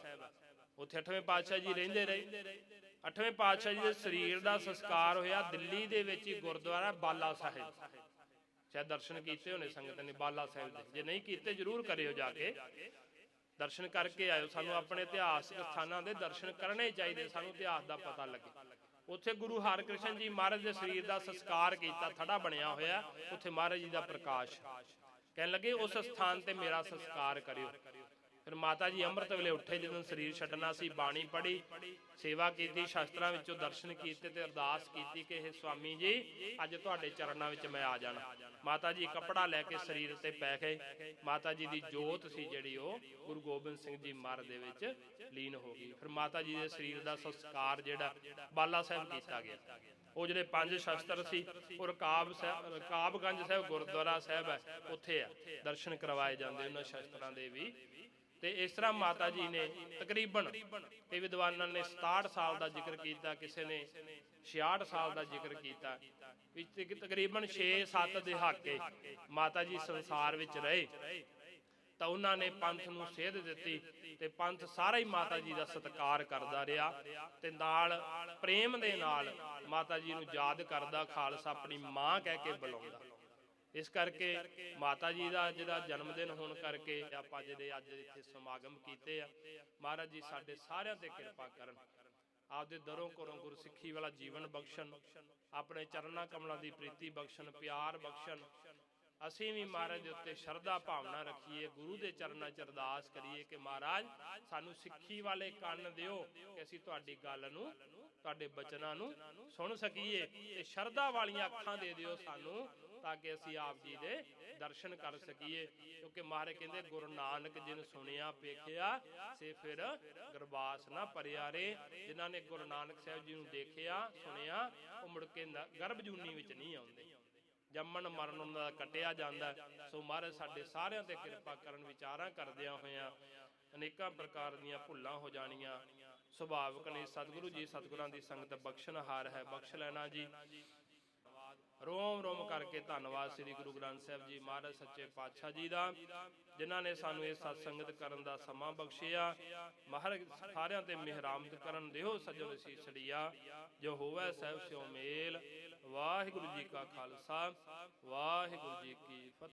ਉੱਥੇ 8ਵੇਂ ਪਾਤਸ਼ਾਹ ਜੀ ਰਹਿੰਦੇ ਰਹੇ। 8ਵੇਂ ਪਾਤਸ਼ਾਹ ਜੀ ਦੇ ਸਰੀਰ ਦਾ ਸੰਸਕਾਰ ਹੋਇਆ ਦਿੱਲੀ ਦੇ ਵਿੱਚ ਹੀ, ਗੁਰਦੁਆਰਾ ਬਾਲਾ ਸਾਹਿਬ। ਚਾਹੇ ਦਰਸ਼ਨ ਕੀਤੇ ਹੋਣੇ ਸੰਗਤ ਨੇ ਬਾਲਾ ਸਾਹਿਬ ਦੇ। ਜੇ ਨਹੀਂ ਕੀਤੇ, ਜਰੂਰ ਕਰਿਓ ਜਾ ਕੇ। ਦਰਸ਼ਨ ਕਰਕੇ ਆਇਓ। ਸਾਨੂੰ ਆਪਣੇ ਇਤਿਹਾਸਕ ਸਥਾਨਾਂ ਦੇ ਦਰਸ਼ਨ ਕਰਨੇ ਚਾਹੀਦੇ। ਸਾਨੂੰ ਇਤਿਹਾਸ ਦਾ ਪਤਾ ਲੱਗੇ। ਉੱਥੇ ਗੁਰੂ ਹਰਕ੍ਰਿਸ਼ਨ ਜੀ ਮਹਾਰਾਜ ਦੇ ਸਰੀਰ ਦਾ ਸੰਸਕਾਰ ਕੀਤਾ, ਥੜਾ ਬਣਿਆ ਹੋਇਆ। ਉੱਥੇ ਮਹਾਰਾਜ ਜੀ ਦਾ ਪ੍ਰਕਾਸ਼। ਕਹਿਣ ਲੱਗੇ, ਉਸ ਸਥਾਨ ਤੇ ਮੇਰਾ ਸੰਸਕਾਰ ਕਰਿਓ। ਫਿਰ ਮਾਤਾ ਜੀ ਅੰਮ੍ਰਿਤ ਵੇਲੇ ਉੱਠੇ, ਜਦੋਂ ਸਰੀਰ ਛੱਡਣਾ ਸੀ, ਬਾਣੀ ਪੜ੍ਹੀ, ਸੇਵਾ ਕੀਤੀ, ਸ਼ਾਸਤਰਾਂ ਵਿੱਚੋਂ ਦਰਸ਼ਨ ਕੀਤੇ ਤੇ ਅਰਦਾਸ ਕੀਤੀ ਕਿ ਇਹ ਸਵਾਮੀ ਜੀ, ਅੱਜ ਤੁਹਾਡੇ ਚਰਨਾਂ ਵਿੱਚ ਮੈਂ ਆ ਜਾਣਾ। ਮਾਤਾ ਜੀ ਕੱਪੜਾ ਲੈ ਕੇ ਸਰੀਰ ਤੇ ਪੈ ਗਏ ਮਾਤਾ ਜੀ ਦੀ ਜੋਤ ਸੀ ਜਿਹੜੀ ਉਹ ਗੁਰੂ ਗੋਬਿੰਦ ਸਿੰਘ ਜੀ ਮਰ ਦੇ ਵਿੱਚ ਲੀਨ ਹੋ ਗਈ। ਫਿਰ ਮਾਤਾ ਜੀ ਦੇ ਸਰੀਰ ਦਾ ਸੰਸਕਾਰ ਜਿਹੜਾ ਬਾਲਾ ਸਾਹਿਬ ਕੀਤਾ ਗਿਆ। ਉਹ ਜਿਹੜੇ ਪੰਜ ਸ਼ਸਤਰ ਸੀ, ਉਹ ਰਕਾਬ ਸਾਹਿਬ, ਰਕਾਬਗੰਜ ਸਾਹਿਬ, ਗੁਰਦੁਆਰਾ ਸਾਹਿਬ ਹੈ, ਉੱਥੇ ਆ। ਦਰਸ਼ਨ ਕਰਵਾਏ ਜਾਂਦੇ ਉਹਨਾਂ ਸ਼ਸਤਰਾਂ ਦੇ ਵੀ। ਤੇ ਇਸ ਤਰ੍ਹਾਂ ਮਾਤਾ ਜੀ ਨੇ ਤਕਰੀਬਨ ਕਈ ਵਿਦਵਾਨਾਂ ਨੇ 67 ਸਾਲ ਦਾ ਜ਼ਿਕਰ ਕੀਤਾ, ਕਿਸੇ ਨੇ 66 ਸਾਲ ਦਾ ਜ਼ਿਕਰ ਕੀਤਾ। ਵਿੱਚ ਤਕ- ਤਕਰੀਬਨ 6-7 ਦਹਾਕੇ ਮਾਤਾ ਜੀ ਸੰਸਾਰ ਵਿੱਚ ਰਹੇ। ਤਾਂ ਉਹਨਾਂ ਨੇ ਪੰਥ ਨੂੰ ਸੇਧ ਦਿੱਤੀ ਤੇ ਪੰਥ ਸਾਰਾ ਹੀ ਮਾਤਾ ਜੀ ਦਾ ਸਤਿਕਾਰ ਕਰਦਾ ਰਿਹਾ ਤੇ ਨਾਲ ਪ੍ਰੇਮ ਦੇ ਨਾਲ ਮਾਤਾ ਜੀ ਨੂੰ ਯਾਦ ਕਰਦਾ, ਖਾਲਸਾ ਆਪਣੀ ਮਾਂ ਕਹਿ ਕੇ ਬੁਲਾਉਂਦਾ। ਇਸ ਕਰਕੇ ਮਾਤਾ ਜੀ ਦਾ ਜਿਹੜਾ ਜਨਮ ਦਿਨ ਹੋਣ ਕਰਕੇ ਆਪਾਂ ਜਿਹੜੇ ਅੱਜ ਇੱਥੇ ਸਮਾਗਮ ਕੀਤੇ ਆ, ਮਹਾਰਾਜ ਜੀ ਸਾਡੇ ਸਾਰਿਆਂ ਤੇ ਕਿਰਪਾ ਕਰਨ। ਆਪਦੇ ਦਰੋਂ ਕੋਲੋਂ ਗੁਰਸਿੱਖੀ ਵਾਲਾ ਜੀਵਨ ਬਖਸ਼ਣ, ਆਪਣੇ ਚਰਨਾਂ ਕਮਲਾਂ ਦੀ ਪ੍ਰੀਤੀ ਬਖਸ਼ਣ, ਪਿਆਰ ਬਖਸ਼ਣ। ਅਸੀਂ ਵੀ ਮਹਾਰਾਜ ਦੇ ਉੱਤੇ ਸ਼ਰਧਾ ਭਾਵਨਾ ਰੱਖੀਏ, ਗੁਰੂ ਦੇ ਚਰਨਾਂ 'ਚ ਅਰਦਾਸ ਕਰੀਏ ਕਿ ਮਹਾਰਾਜ ਸਾਨੂੰ ਸਿੱਖੀ ਵਾਲੇ ਕੰਨ ਦਿਓ ਕਿ ਅਸੀਂ ਤੁਹਾਡੀ ਗੱਲ ਨੂੰ, ਤੁਹਾਡੇ ਬਚਨਾਂ ਨੂੰ ਸੁਣ ਸਕੀਏ ਤੇ ਸ਼ਰਧਾ ਵਾਲੀਆਂ ਅੱਖਾਂ ਦੇ ਦਿਓ ਸਾਨੂੰ ਤਾਂ ਕਿ ਅਸੀਂ ਆਪ ਜੀ ਦੇ ਦਰਸ਼ਨ ਕਰ ਸਕੀਏ, ਕਿਉਂਕਿ ਮਹਾਰਾਜ ਕਹਿੰਦੇ ਗੁਰੂ ਨਾਨਕ ਜਿਨ ਸੁਣਿਆ ਪੇਖਿਆ ਸੇ ਫਿਰ ਗਰਬਾਸ ਨਾ ਭਰਿਆ ਰੇ ਜਿਨ੍ਹਾਂ ਨੇ ਗੁਰੂ ਨਾਨਕ ਸਾਹਿਬ ਜੀ ਨੂੰ ਦੇਖਿਆ, ਸੁਣਿਆ, ਉਹ ਮੁੜ ਕੇ ਗਰਭ ਜੂਨੀ ਵਿੱਚ ਨਹੀਂ ਆਉਂਦੇ। ਜੰਮਣ ਮਰਨ ਉਹਨਾਂ ਦਾ ਕੱਟਿਆ ਜਾਂਦਾ। ਸੋ ਮਹਾਰਾਜ ਸਾਡੇ ਸਾਰਿਆਂ ਤੇ ਕਿਰਪਾ ਕਰਨ ਵਿਚਾਰਾਂ ਕਰਦਿਆਂ ਹੋਇਆਂ ਅਨੇਕਾਂ ਪ੍ਰਕਾਰ ਦੀਆਂ ਭੁੱਲਾਂ ਹੋ ਜਾਣੀਆਂ। ਸੁਭਾਵਿਕ ਨੇ ਸਤਿਗੁਰੂ ਜੀ, ਸਤਿਗੁਰਾਂ ਦੀ ਸੰਗਤ ਬਖਸ਼ਣਹਾਰ ਹੈ, ਬਖਸ਼ ਲੈਣਾ ਜੀ। ਰੋਮ ਰੋਮ ਕਰਕੇ ਧੰਨਵਾਦ ਸ੍ਰੀ ਗੁਰੂ ਗ੍ਰੰਥ ਸਾਹਿਬ ਜੀ ਮਹਾਰਾਜ ਸੱਚੇ ਪਾਤਸ਼ਾਹ ਜੀ ਦਾ, ਜਿਨ੍ਹਾਂ ਨੇ ਸਾਨੂੰ ਇਹ ਸਤ ਸੰਗਤ ਕਰਨ ਦਾ ਸਮਾਂ ਬਖਸ਼ਿਆ। ਮਹਾਰਾਜ ਸਾਰਿਆਂ ਤੇ ਮਿਹਰਾਮਤ ਕਰਨ ਦਿਓ, ਸੱਜਣ ਸੀਸੜੀਆ, ਜੋ ਹੋਵੇ ਸਹਿਬ ਸਿਓ ਮੇਲ। ਵਾਹਿਗੁਰੂ ਜੀ ਕਾ ਖਾਲਸਾ, ਵਾਹਿਗੁਰੂ ਜੀ ਕੀ ਫਤਿਹ।